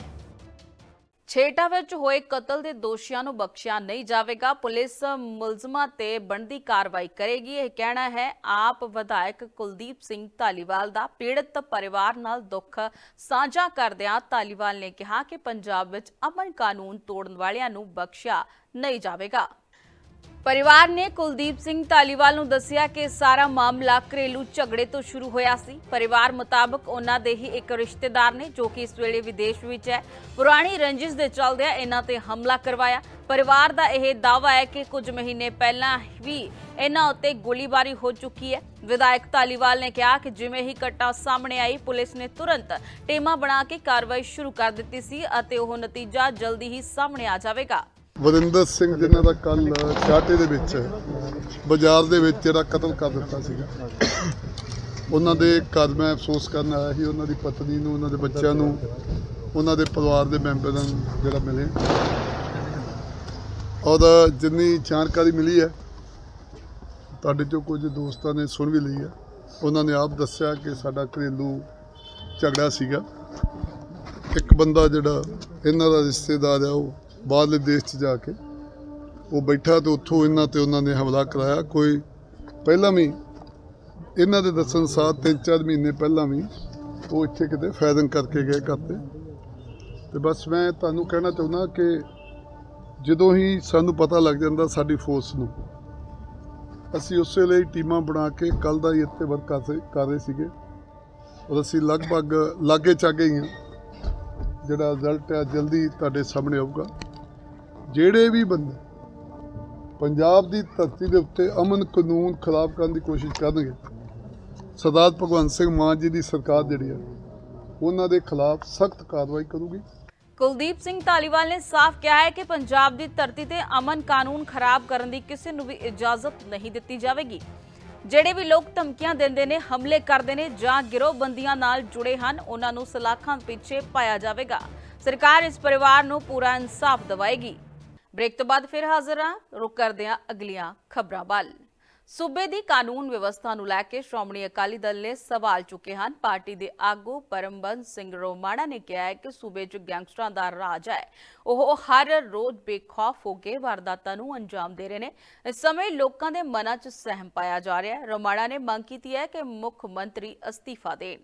ਛੇਟਾ ਵਿੱਚ ਹੋਏ ਕਤਲ ਦੇ ਦੋਸ਼ੀਆਂ ਨੂੰ ਬਖਸ਼ਿਆ ਨਹੀਂ ਜਾਵੇਗਾ। ਪੁਲਿਸ ਮੁਲਜ਼ਮਾਂ ਤੇ ਬਣਦੀ ਕਾਰਵਾਈ ਕਰੇਗੀ। ਇਹ ਕਹਿਣਾ ਹੈ, ਆਪ ਵਿਧਾਇਕ ਕੁਲਦੀਪ ਸਿੰਘ ਧਾਲੀਵਾਲ ਦਾ ਪੀੜਤ ਪਰਿਵਾਰ ਨਾਲ ਦੁੱਖ ਸਾਂਝਾ ਕਰਦਿਆਂ ਧਾਲੀਵਾਲ ਨੇ ਕਿਹਾ ਕਿ ਪੰਜਾਬ ਵਿੱਚ ਅਮਨ ਕਾਨੂੰਨ ਤੋੜਨ ਵਾਲਿਆਂ ਨੂੰ ਬਖਸ਼ਿਆ ਨਹੀਂ ਜਾਵੇਗਾ। ਪਰਿਵਾਰ ਨੇ ਕੁਲਦੀਪ ਸਿੰਘ ਧਾਲੀਵਾਲ ਨੂੰ ਦੱਸਿਆ ਕਿ ਸਾਰਾ ਮਾਮਲਾ ਘਰੇਲੂ ਝਗੜੇ ਤੋਂ ਸ਼ੁਰੂ ਹੋਇਆ ਸੀ। ਪਰਿਵਾਰ ਮੁਤਾਬਕ ਉਹਨਾਂ ਦੇ ਹੀ ਇੱਕ ਰਿਸ਼ਤੇਦਾਰ ਨੇ, ਜੋ ਕਿ ਇਸ ਵੇਲੇ ਵਿਦੇਸ਼ ਵਿੱਚ ਹੈ। ਪੁਰਾਣੀ ਰੰਜਿਸ਼ ਦੇ ਚੱਲਦਿਆਂ ਇਹਨਾਂ ਤੇ ਹਮਲਾ ਕਰਵਾਇਆ। ਪਰਿਵਾਰ ਦਾ ਇਹ ਦਾਅਵਾ ਹੈ ਕਿ ਕੁਝ ਮਹੀਨੇ ਪਹਿਲਾਂ ਵੀ ਇਹਨਾਂ ਉੱਤੇ ਗੋਲੀਬਾਰੀ ਹੋ ਚੁੱਕੀ ਹੈ। ਵਿਧਾਇਕ ਧਾਲੀਵਾਲ ਨੇ ਕਿਹਾ ਕਿ ਜਿਵੇਂ ਹੀ ਘਟਨਾ ਸਾਹਮਣੇ ਆਈ, ਪੁਲਿਸ ਨੇ ਤੁਰੰਤ ਟੀਮਾਂ ਬਣਾ ਕੇ ਕਾਰਵਾਈ ਸ਼ੁਰੂ ਕਰ ਦਿੱਤੀ ਸੀ ਅਤੇ ਉਹ ਨਤੀਜਾ ਜਲਦੀ ਹੀ ਸਾਹਮਣੇ ਆ ਜਾਵੇਗਾ। ਵਰਿੰਦਰ ਸਿੰਘ ਜਿਨ੍ਹਾਂ ਦਾ ਕੱਲ ਛਾਟੇ ਦੇ ਵਿੱਚ, ਬਾਜ਼ਾਰ ਦੇ ਵਿੱਚ ਜਿਹੜਾ ਕਤਲ ਕਰ ਦਿੱਤਾ ਸੀਗਾ। ਉਹਨਾਂ ਦੇ ਘਰ ਮੈਂ ਅਫਸੋਸ ਕਰਨ ਆਇਆ ਸੀ, ਉਹਨਾਂ ਦੀ ਪਤਨੀ ਨੂੰ, ਉਹਨਾਂ ਦੇ ਬੱਚਿਆਂ ਨੂੰ, ਉਹਨਾਂ ਦੇ ਪਰਿਵਾਰ ਦੇ ਮੈਂਬਰਾਂ ਨੂੰ ਜਿਹੜਾ ਮਿਲੇ ਔਰ ਜਿੰਨੀ ਜਾਣਕਾਰੀ ਮਿਲੀ ਹੈ, ਤੁਹਾਡੇ ਚੋਂ ਕੁਝ ਦੋਸਤਾਂ ਨੇ ਸੁਣ ਵੀ ਲਈ ਹੈ। ਉਹਨਾਂ ਨੇ ਆਪ ਦੱਸਿਆ ਕਿ ਸਾਡਾ ਘਰੇਲੂ ਝਗੜਾ ਸੀਗਾ। ਇੱਕ ਬੰਦਾ ਜਿਹੜਾ ਇਹਨਾਂ ਦਾ ਰਿਸ਼ਤੇਦਾਰ ਆ ਉਹ ਬਾਹਰਲੇ ਦੇਸ਼ 'ਚ ਜਾ ਕੇ ਉਹ ਬੈਠਾ ਤੇ ਉੱਥੋਂ ਇਹਨਾਂ ਤੇ ਉਹਨਾਂ ਨੇ ਹਮਲਾ ਕਰਾਇਆ। ਕੋਈ ਪਹਿਲਾਂ ਵੀ ਇਹਨਾਂ ਦੇ ਦੱਸਣ ਅਨੁਸਾਰ ਤਿੰਨ ਚਾਰ ਮਹੀਨੇ ਪਹਿਲਾਂ ਵੀ ਉਹ ਇੱਥੇ ਕਿਤੇ ਫਾਇਰਿੰਗ ਕਰਕੇ ਗਏ ਕਰਤੇ ਤੇ। ਬਸ ਮੈਂ ਤੁਹਾਨੂੰ ਕਹਿਣਾ ਚਾਹੁੰਦਾ ਕਿ ਜਦੋਂ ਹੀ ਸਾਨੂੰ ਪਤਾ ਲੱਗ ਜਾਂਦਾ ਸਾਡੀ ਫੋਰਸ ਨੂੰ, ਅਸੀਂ ਉਸੇ ਲਈ ਟੀਮਾਂ ਬਣਾ ਕੇ ਕੱਲ ਦਾ ਹੀ ਇੱਥੇ ਵਰਕ ਕਰ ਰਹੇ- ਕਰ ਰਹੇ ਸੀਗੇ। ਔਰ ਅਸੀਂ ਲਗਭਗ ਲਾਗੇ ਚਾਗੇ ਹੀ ਹਾਂ। ਜਿਹੜਾ ਰਿਜ਼ਲਟ ਹੈ ਜਲਦੀ ਤੁਹਾਡੇ ਸਾਹਮਣੇ ਆਊਗਾ। ਜਿਹੜੇ ਵੀ ਬੰਦੇ ਪੰਜਾਬ ਦੀ ਧਰਤੀ ਦੇ ਉੱਤੇ ਅਮਨ ਕਾਨੂੰਨ ਖਰਾਬ ਕਰਨ ਦੀ ਕੋਸ਼ਿਸ਼ ਕਰਨਗੇ, ਸਰਦਾਰ ਭਗਵੰਤ ਸਿੰਘ ਮਾਨ ਜੀ ਦੀ ਸਰਕਾਰ ਜਿਹੜੀ ਹੈ ਉਹਨਾਂ ਦੇ ਖਿਲਾਫ ਸਖਤ ਕਾਰਵਾਈ ਕਰੂਗੀ। ਕੁਲਦੀਪ ਸਿੰਘ ਧਾਲੀਵਾਲ ਨੇ ਸਾਫ਼ ਕਿਹਾ ਹੈ ਕਿ ਪੰਜਾਬ ਦੀ ਧਰਤੀ ਤੇ ਅਮਨ ਕਾਨੂੰਨ ਖਰਾਬ ਕਰਨ ਦੀ ਕਿਸੇ ਨੂੰ ਵੀ ਇਜਾਜ਼ਤ ਨਹੀਂ ਦਿੱਤੀ ਜਾਵੇਗੀ। ਜਿਹੜੇ ਵੀ ਲੋਕ ਧਮਕੀਆਂ ਦਿੰਦੇ ਨੇ, ਹਮਲੇ ਕਰਦੇ ਨੇ ਜਾਂ ਗਿਰੋਹਬੰਦੀਆਂ ਨਾਲ ਜੁੜੇ ਹਨ, ਉਹਨਾਂ ਨੂੰ ਸਲਾਖਾਂ ਪਿੱਛੇ ਪਾਇਆ ਜਾਵੇਗਾ। ਸਰਕਾਰ ਇਸ ਪਰਿਵਾਰ ਨੂੰ ਪੂਰਾ ਇਨਸਾਫ ਦਿਵਾਏਗੀ। ਬ੍ਰੇਕ ਤੋਂ ਬਾਅਦ ਫਿਰ ਹਾਜ਼ਰ ਹਾਂ। ਰੁਕ ਕਰਦੇ ਹਾਂ ਅਗਲੀਆਂ ਖਬਰਾਂ ਵੱਲ। ਸੂਬੇ ਦੀ ਕਾਨੂੰਨ ਵਿਵਸਥਾ ਨੂੰ ਲੈ ਕੇ ਸ਼੍ਰੋਮਣੀ ਅਕਾਲੀ ਦਲ ਨੇ ਸਵਾਲ ਚੁੱਕੇ ਹਨ। ਪਾਰਟੀ ਦੇ ਆਗੂ ਪਰਮਬੰਦ ਸਿੰਘ ਰੋਮਾਣਾ ਨੇ ਕਿਹਾ ਹੈ ਕਿ ਸੂਬੇ 'ਚ ਗੈਂਗਸਟਰਾਂ ਦਾ ਰਾਜ ਹੈ। ਉਹ ਹਰ ਰੋਜ਼ ਬੇਖੌਫ ਹੋ ਕੇ ਵਾਰਦਾਤਾਂ ਨੂੰ ਅੰਜਾਮ ਦੇ ਰਹੇ ਨੇ। ਇਸ ਸਮੇਂ ਲੋਕਾਂ ਦੇ ਮਨਾਂ 'ਚ ਸਹਿਮ ਪਾਇਆ ਜਾ ਰਿਹਾ ਹੈ। ਰੋਮਾਣਾ ਨੇ ਮੰਗ ਕੀਤੀ ਹੈ ਕਿ ਮੁੱਖ ਮੰਤਰੀ ਅਸਤੀਫਾ ਦੇਣ।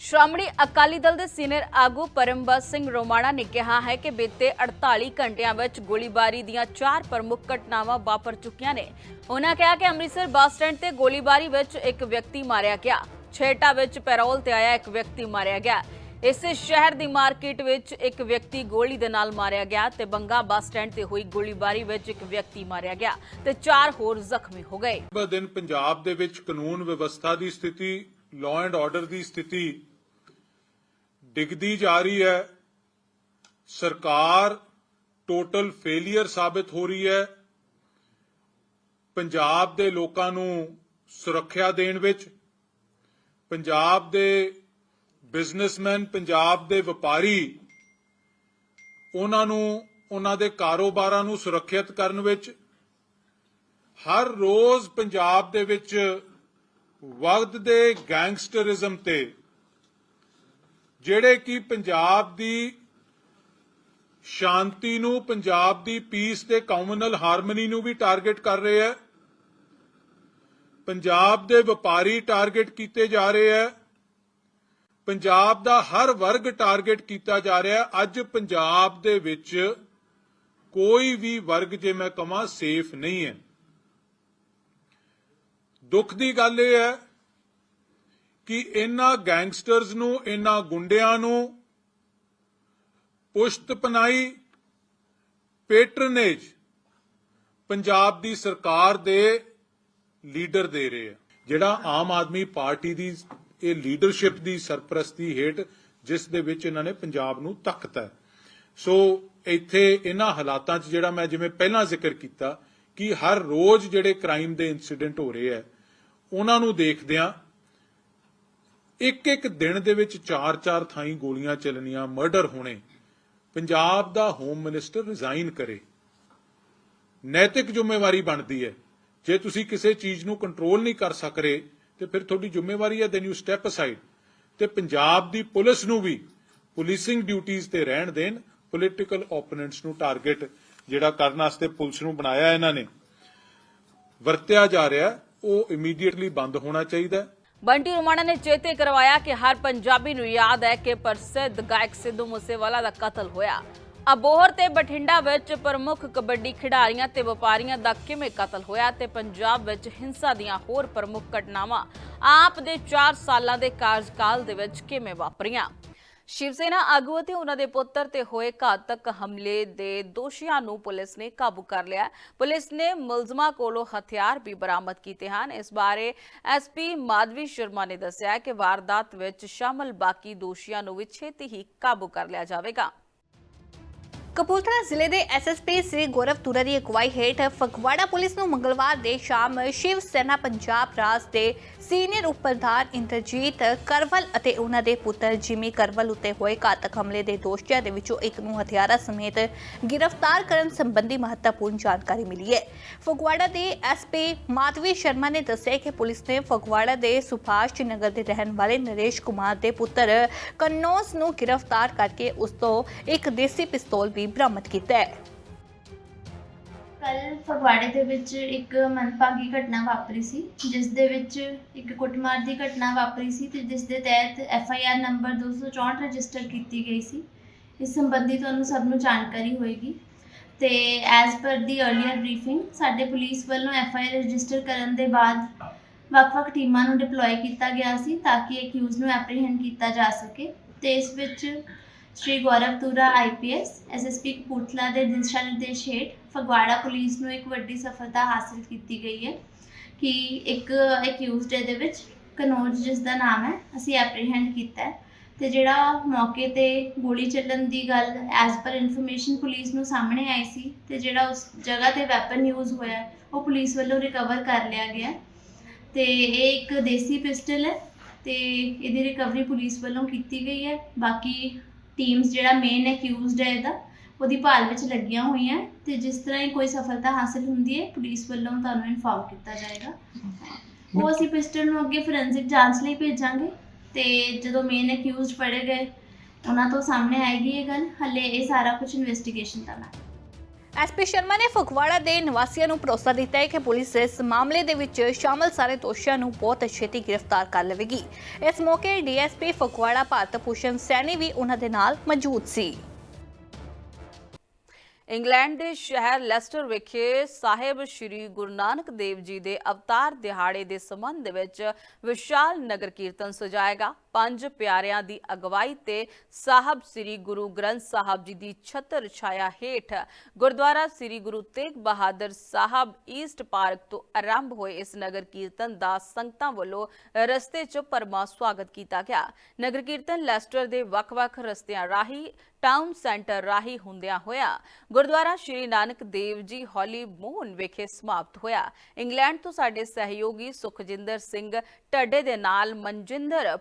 ਸ਼੍ਰੋਮਣੀ ਅਕਾਲੀ ਦਲ ਦੇ ਸੀਨੀਅਰ ਆਗੂ ਪਰਮਬਤ ਸਿੰਘ ਰੋਮਾਣਾ ਨੇ ਕਿਹਾ ਹੈ ਕਿ ਬੀਤੇ 48 ਘੰਟਿਆਂ ਵਿੱਚ ਗੋਲੀਬਾਰੀ ਦੀਆਂ ਚਾਰ ਪ੍ਰਮੁੱਖ ਘਟਨਾਵਾਂ ਵਾਪਰ ਚੁੱਕੀਆਂ ਨੇ। ਉਹਨਾਂ ਕਿਹਾ ਕਿ ਅੰਮ੍ਰਿਤਸਰ ਬੱਸ ਸਟੈਂਡ ਤੇ ਗੋਲੀਬਾਰੀ ਵਿੱਚ ਇੱਕ ਵਿਅਕਤੀ ਮਾਰਿਆ ਗਿਆ। ਛੇਟਾ ਵਿੱਚ ਪੈਰੋਲ ਤੇ ਆਇਆ ਇੱਕ ਵਿਅਕਤੀ ਮਾਰਿਆ ਗਿਆ। ਇਸੇ ਸ਼ਹਿਰ ਦੀ ਮਾਰਕੀਟ ਵਿੱਚ ਇੱਕ ਵਿਅਕਤੀ ਗੋਲੀ ਦੇ ਨਾਲ ਮਾਰਿਆ ਗਿਆ ਤੇ ਬੰਗਾ ਬੱਸ ਸਟੈਂਡ ਤੇ ਹੋਈ ਗੋਲੀਬਾਰੀ ਵਿੱਚ ਇੱਕ ਵਿਅਕਤੀ ਮਾਰਿਆ ਗਿਆ ਤੇ ਚਾਰ ਹੋਰ ਜ਼ਖਮੀ ਹੋ ਗਏ। ਦਿਨ ਪੰਜਾਬ ਦੇ ਵਿੱਚ ਕਾਨੂੰਨ ਵਿਵਸਥਾ ਦੀ ਸਥਿਤੀ ਲਾਅ ਐਂਡ ਆਰਡਰ ਦੀ ਸਥਿਤੀ ਡਿੱਗਦੀ ਜਾ ਰਹੀ ਹੈ। ਸਰਕਾਰ ਟੋਟਲ ਫੇਲਿਅਰ ਸਾਬਤ ਹੋ ਰਹੀ ਹੈ। ਪੰਜਾਬ ਦੇ ਲੋਕਾਂ ਨੂੰ ਸੁਰੱਖਿਆ ਦੇਣ ਵਿੱਚ, ਪੰਜਾਬ ਦੇ ਬਿਜ਼ਨਸਮੈਨ ਪੰਜਾਬ ਦੇ ਵਪਾਰੀ ਉਹਨਾਂ ਨੂੰ, ਉਹਨਾਂ ਦੇ ਕਾਰੋਬਾਰਾਂ ਨੂੰ ਸੁਰੱਖਿਅਤ ਕਰਨ ਵਿੱਚ, ਹਰ ਰੋਜ਼ ਪੰਜਾਬ ਦੇ ਵਿੱਚ ਵਗਦੇ ਗੈਂਗਸਟਰਿਜ਼ਮ ਤੇ, ਜਿਹੜੇ ਕਿ ਪੰਜਾਬ ਦੀ ਸ਼ਾਂਤੀ ਨੂੰ, ਪੰਜਾਬ ਦੀ ਪੀਸ ਤੇ ਕਮਿਊਨਲ ਹਾਰਮਨੀ ਨੂੰ ਵੀ ਟਾਰਗੇਟ ਕਰ ਰਹੇ ਹੈ, ਪੰਜਾਬ ਦੇ ਵਪਾਰੀ ਟਾਰਗੇਟ ਕੀਤੇ ਜਾ ਰਹੇ ਹੈ, ਪੰਜਾਬ ਦਾ ਹਰ ਵਰਗ ਟਾਰਗੇਟ ਕੀਤਾ ਜਾ ਰਿਹਾ ਹੈ। ਅੱਜ ਪੰਜਾਬ ਦੇ ਵਿੱਚ ਕੋਈ ਵੀ ਵਰਗ ਜੇ ਮੈਂ ਕਹਾਂ ਸੇਫ ਨਹੀਂ ਹੈ। ਦੁੱਖ ਦੀ ਗੱਲ ਇਹ ਹੈ ਕਿ ਇਹਨਾਂ ਗੈਂਗਸਟਰਸ ਨੂੰ, ਇਹਨਾਂ ਗੁੰਡਿਆਂ ਨੂੰ ਪੁਸ਼ਤ ਪਨਾਈ ਪੈਟਰਨੇਜ ਪੰਜਾਬ ਦੀ ਸਰਕਾਰ ਦੇ ਲੀਡਰ ਦੇ ਰਹੇ ਆ। ਜਿਹੜਾ ਆਮ ਆਦਮੀ ਪਾਰਟੀ ਦੀ, ਇਹ ਲੀਡਰਸ਼ਿਪ ਦੀ ਸਰਪ੍ਰਸਤੀ ਹੇਠ ਜਿਸ ਦੇ ਵਿੱਚ ਇਹਨਾਂ ਨੇ ਪੰਜਾਬ ਨੂੰ ਤਖਤ ਸੋ ਇੱਥੇ ਇਹਨਾਂ ਹਾਲਾਤਾਂ 'ਚ ਜਿਹੜਾ ਮੈਂ ਜਿਵੇਂ ਪਹਿਲਾਂ ਜ਼ਿਕਰ ਕੀਤਾ ਕਿ ਹਰ ਰੋਜ਼ ਜਿਹੜੇ ਕ੍ਰਾਈਮ ਦੇ ਇਨਸੀਡੈਂਟ ਹੋ ਰਹੇ ਆ ਉਹਨਾਂ ਨੂੰ ਦੇਖਦਿਆਂ ਇੱਕ ਇੱਕ ਦਿਨ ਦੇ ਵਿੱਚ ਚਾਰ ਚਾਰ ਥਾਈਂ ਗੋਲੀਆਂ ਚੱਲਣੀਆਂ, ਮਰਡਰ ਹੋਣੇ। ਪੰਜਾਬ ਦਾ ਹੋਮ ਮਿਨਿਸਟਰ ਰਿਜ਼ਾਈਨ ਕਰੇ। ਨੈਤਿਕ ਜ਼ਿੰਮੇਵਾਰੀ ਬਣਦੀ ਹੈ। ਜੇ ਤੁਸੀਂ ਕਿਸੇ ਚੀਜ਼ ਨੂੰ ਕੰਟਰੋਲ ਨਹੀਂ ਕਰ ਸਕ ਰਹੇ ਤੇ ਫਿਰ ਤੁਹਾਡੀ ਜ਼ਿੰਮੇਵਾਰੀ ਹੈ ਦੈਨ ਯੂ ਸਟੈਪ ਅਸਾਈਡ ਤੇ ਪੰਜਾਬ ਦੀ ਪੁਲਿਸ ਨੂੰ ਵੀ ਪੁਲਿਸਿੰਗ ਡਿਊਟੀਆਂ ਤੇ ਰਹਿਣ ਦੇਣ ਪੋਲੀਟੀਕਲ ਓਪੋਨੈਂਟਸ ਨੂੰ ਟਾਰਗੇਟ ਜਿਹੜਾ ਕਰਨ ਵਾਸਤੇ ਪੁਲਿਸ ਨੂੰ ਬਣਾਇਆ ਇਹਨਾਂ ਨੇ। ਵਰਤਿਆ ਜਾ ਰਿਹਾ ਉਹ ਇਮੀਡੀਏਟਲੀ ਬੰਦ ਹੋਣਾ ਚਾਹੀਦਾ ਹੈ। ਬੰਟੀ ਰੋਮਾਣਾ ਨੇ ਚੇਤੇ ਕਰਵਾਇਆ ਕਿ ਹਰ ਪੰਜਾਬੀ ਨੂੰ ਯਾਦ ਹੈ ਕਿ ਪ੍ਰਸਿੱਧ ਗਾਇਕ ਸਿੱਧੂ ਮੂਸੇਵਾਲਾ ਦਾ ਕਤਲ ਹੋਇਆ। ਅਬੋਹਰ ਤੇ ਬਠਿੰਡਾ ਵਿੱਚ ਪ੍ਰਮੁੱਖ ਕਬੱਡੀ ਖਿਡਾਰੀਆਂ ਤੇ ਵਪਾਰੀਆਂ ਦਾ ਕਿਵੇਂ ਕਤਲ ਹੋਇਆ ਤੇ ਪੰਜਾਬ ਵਿੱਚ ਹਿੰਸਾ ਦੀਆਂ ਹੋਰ ਪ੍ਰਮੁੱਖ ਘਟਨਾਵਾਂ ਆਪ ਦੇ 4 ਸਾਲਾਂ ਦੇ ਕਾਰਜਕਾਲ ਦੇ ਵਿੱਚ ਕਿਵੇਂ ਵਾਪਰੀਆਂ? ਸ਼ਿਵ ਸੈਨਾ ਆਗੂ ਅਤੇ ਉਹਨਾਂ ਦੇ ਪੁੱਤਰ ਤੇ ਹੋਏ ਘਾਤਕ ਹਮਲੇ ਦੇ ਦੋਸ਼ੀਆਂ ਨੂੰ ਪੁਲਿਸ ਨੇ ਕਾਬੂ ਕਰ ਲਿਆ ਪੁਲਿਸ ਨੇ ਮੁਲਜ਼ਮਾਂ ਕੋਲੋਂ ਹਥਿਆਰ ਵੀ ਬਰਾਮਦ ਕੀਤੇ ਹਨ। ਇਸ ਬਾਰੇ ਐਸਪੀ ਮਾਧਵੀ ਸ਼ਰਮਾ ਨੇ ਦੱਸਿਆ ਕਿ ਵਾਰਦਾਤ ਵਿੱਚ ਸ਼ਾਮਲ ਬਾਕੀ ਦੋਸ਼ੀਆਂ ਨੂੰ ਵੀ ਛੇਤੀ ਹੀ ਕਾਬੂ ਕਰ ਲਿਆ ਜਾਵੇਗਾ। ਕਪੂਰਥਲਾ ਜ਼ਿਲ੍ਹੇ ਦੇ ਐਸਐਸਪੀ ਸ੍ਰੀ ਗੌਰਵ ਤੁਰਾ ਦੀ ਅਗਵਾਈ ਹੇਠ ਫਗਵਾੜਾ ਪੁਲਿਸ ਨੂੰ ਮੰਗਲਵਾਰ ਦੇ ਸ਼ਾਮ ਸ਼ਿਵ ਸੈਨਾ ਪੰਜਾਬ ਰਾਜ ਦੇ ਸੀਨੀਅਰ ਉਪਰਧਾਰ ਇੰਦਰਜੀਤ ਕਰਵਲ ਅਤੇ ਉਹਨਾਂ ਦੇ ਪੁੱਤਰ ਜਿਮੀ ਕਰਵਲ ਉੱਤੇ ਹੋਏ ਘਾਤਕ ਹਮਲੇ ਦੇ ਦੋਸ਼ੀਆਂ ਦੇ ਵਿੱਚੋਂ ਇੱਕ ਨੂੰ ਹਥਿਆਰਾਂ ਸਮੇਤ ਗ੍ਰਿਫਤਾਰ ਕਰਨ ਸੰਬੰਧੀ ਮਹੱਤਵਪੂਰਨ ਜਾਣਕਾਰੀ ਮਿਲੀ ਹੈ। ਫਗਵਾੜਾ ਦੇ ਐਸਪੀ ਮਾਧਵੀ ਸ਼ਰਮਾ ਨੇ ਦੱਸਿਆ ਕਿ ਪੁਲਿਸ ਨੇ ਫਗਵਾੜਾ ਦੇ ਸੁਭਾਸ਼ ਨਗਰ ਦੇ ਰਹਿਣ ਵਾਲੇ ਨਰੇਸ਼ ਕੁਮਾਰ ਦੇ ਪੁੱਤਰ ਕਨੌਸ ਨੂੰ ਗ੍ਰਿਫਤਾਰ ਕਰਕੇ ਉਸ ਤੋਂ ਇੱਕ ਦੇਸੀ ਪਿਸਤੌਲ ਵੀ ਬਰਾਮਦ ਕੀਤਾ ਹੈ। ਕੱਲ ਫਗਵਾੜੇ ਦੇ ਵਿੱਚ ਇੱਕ ਮੰਦਭਾਗੀ ਘਟਨਾ ਵਾਪਰੀ ਸੀ, ਜਿਸ ਦੇ ਵਿੱਚ ਇੱਕ ਕੁੱਟਮਾਰ ਦੀ ਘਟਨਾ ਵਾਪਰੀ ਸੀ ਤੇ ਜਿਸ ਦੇ ਤਹਿਤ F I R number 264 register ਕੀਤੀ ਗਈ ਸੀ। ਇਸ ਸੰਬੰਧੀ ਤੁਹਾਨੂੰ ਸਭ ਨੂੰ ਜਾਣਕਾਰੀ ਹੋਏਗੀ ਤੇ as per the earlier briefing ਸਾਡੇ ਪੁਲਿਸ ਵੱਲੋਂ ਐਫ ਆਈ ਆਰ ਰਜਿਸਟਰ ਕਰਨ ਦੇ ਬਾਅਦ ਵੱਖ-ਵੱਖ ਟੀਮਾਂ ਨੂੰ ਡਿਪਲੋਏ ਕੀਤਾ ਗਿਆ ਸੀ ਤਾਂ ਕਿ ਅਕਿਊਜ਼ ਨੂੰ ਐਪਰੀਹੈਂਡ ਕੀਤਾ ਜਾ ਸਕੇ ਤੇ ਇਸ ਵਿੱਚ ਸ਼੍ਰੀ ਗੌਰਵ ਤੁਰਾ ਆਈਪੀਐਸ ਐਸਐਸਪੀ ਕਪੂਰਥਲਾ ਦੇ ਦਿਸ਼ਾ ਨਿਰਦੇਸ਼ ਹੇਠ ਫਗਵਾੜਾ ਪੁਲਿਸ ਨੂੰ ਇੱਕ ਵੱਡੀ ਸਫਲਤਾ ਹਾਸਲ ਕੀਤੀ ਗਈ ਹੈ ਕਿ ਇੱਕ ਅਕਿਊਜ਼ਡ ਦੇ ਵਿੱਚ ਕਨੌਜ ਜਿਸ ਦਾ ਨਾਮ ਹੈ, ਅਸੀਂ ਐਪਰੀਹੈਂਡ ਕੀਤਾ ਹੈ ਤੇ ਜਿਹੜਾ ਮੌਕੇ ਤੇ ਗੋਲੀ ਚੱਲਣ ਦੀ ਗੱਲ ਐਜ਼ ਪਰ ਇਨਫੋਰਮੇਸ਼ਨ ਪੁਲਿਸ ਨੂੰ ਸਾਹਮਣੇ ਆਈ ਸੀ ਤੇ ਜਿਹੜਾ ਉਸ ਜਗ੍ਹਾ ਤੇ ਵੈਪਨ ਯੂਜ਼ ਹੋਇਆ ਉਹ ਪੁਲਿਸ ਵੱਲੋਂ ਰਿਕਵਰ ਕਰ ਲਿਆ ਗਿਆ ਹੈ। ਤੇ ਇਹ ਇੱਕ ਦੇਸੀ ਪਿਸਟਲ ਹੈ ਤੇ ਇਹਦੀ ਰਿਕਵਰੀ ਪੁਲਿਸ ਵੱਲੋਂ ਕੀਤੀ ਗਈ ਹੈ ਬਾਕੀ ਟੀਮਸ ਜਿਹੜਾ ਮੇਨ ਐਕਿਊਜ਼ਡ ਹੈ ਇਹਦਾ ਉਹਦੀ ਭਾਲ ਵਿੱਚ ਲੱਗੀਆਂ ਹੋਈਆਂ ਤੇ ਜਿਸ ਤਰ੍ਹਾਂ ਹੀ ਕੋਈ ਸਫਲਤਾ ਹਾਸਲ ਹੁੰਦੀ ਹੈ ਪੁਲਿਸ ਵੱਲੋਂ ਤੁਹਾਨੂੰ ਇਨਫਾਰਮ ਕੀਤਾ ਜਾਏਗਾ। ਉਹ ਅਸੀਂ ਪਿਸਟਲ ਨੂੰ ਅੱਗੇ ਫੋਰੈਂਸਿਕ ਜਾਂਚ ਲਈ ਭੇਜਾਂਗੇ ਤੇ ਜਦੋਂ ਮੇਨ ਐਕਿਊਜ਼ਡ ਫੜੇ ਗਏ ਉਹਨਾਂ ਤੋਂ ਸਾਹਮਣੇ ਆਏਗੀ ਇਹ ਗੱਲ। ਹੱਲੇ ਇਹ ਸਾਰਾ ਕੁਝ ਇਨਵੈਸਟੀਗੇਸ਼ਨ ਦਾ ਹੈ। ਐਸਪੀ ਸ਼ਰਮਾ ਨੇ ਫਗਵਾੜਾ ਦੇ ਨਿਵਾਸੀਆਂ ਨੂੰ ਭਰੋਸਾ ਦਿੱਤਾ ਹੈ ਕਿ ਪੁਲਿਸ ਇਸ ਮਾਮਲੇ ਦੇ ਵਿੱਚ ਸ਼ਾਮਲ ਸਾਰੇ ਦੋਸ਼ੀਆਂ ਨੂੰ ਬਹੁਤ ਛੇਤੀ ਗ੍ਰਿਫਤਾਰ ਕਰ ਲਵੇਗੀ। ਇਸ ਮੌਕੇ ਡੀਐਸਪੀ ਫਗਵਾੜਾ ਭਾਰਤ ਭੂਸ਼ਣ ਸੈਣੀ ਵੀ ਉਹਨਾਂ ਦੇ ਨਾਲ ਮੌਜੂਦ ਸੀ। ਇੰਗਲੈਂਡ ਦੇ ਸ਼ਹਿਰ ਲੈਸਟਰ ਵਿਖੇ ਸਾਹਿਬ ਸ੍ਰੀ ਗੁਰੂ ਨਾਨਕ ਦੇਵ ਜੀ ਦੇ ਅਵਤਾਰ ਦਿਹਾੜੇ ਦੇ ਸੰਬੰਧ ਵਿੱਚ ਵਿਸ਼ਾਲ ਨਗਰ ਕੀਰਤਨ ਸਜਾਏਗਾ। ਪੰਜ ਪਿਆਰਿਆਂ ਦੀ ਅਗਵਾਈ ਤੇ ਸਾਹਿਬ ਸ੍ਰੀ ਗੁਰੂ ਗ੍ਰੰਥ ਸਾਹਿਬ ਜੀ ਦੀ ਛਤਰ ਛਾਇਆ ਹੇਠ ਗੁਰਦੁਆਰਾ ਸ੍ਰੀ ਗੁਰੂ ਤੇਗ ਬਹਾਦਰ ਸਾਹਿਬ ਈਸਟ ਪਾਰਕ ਤੋਂ ਆਰੰਭ ਹੋਏ ਇਸ ਨਗਰ ਕੀਰਤਨ ਦਾ ਸੰਗਤਾਂ ਵੱਲੋਂ ਰਸਤੇ 'ਚ ਪਰਮਾ ਸਵਾਗਤ ਕੀਤਾ ਗਿਆ। ਨਗਰ ਕੀਰਤਨ ਲੈਸਟਰ ਦੇ ਵੱਖ-ਵੱਖ ਰਸਤਿਆਂ ਰਾਹੀਂ, ਟਾਊਨ ਸੈਂਟਰ ਰਾਹੀਂ ਹੁੰਦਿਆਂ ਹੋਇਆ ਗੁਰਦੁਆਰਾ ਸ਼੍ਰੀ ਨਾਨਕ ਦੇਵ ਜੀ ਹੌਲੀ ਮੋਹਨ ਵਿਖੇ ਸਮਾਪਤ ਹੋਇਆ। ਇੰਗਲੈਂਡ ਤੋਂ ਸਾਡੇ ਸਹਿਯੋਗੀ ਸੁਖਜਿੰਦਰ ਸਿੰਘ ਢੱਡੇ ਦੇ ਨਾਲ ਮਨਜਿੰਦਰ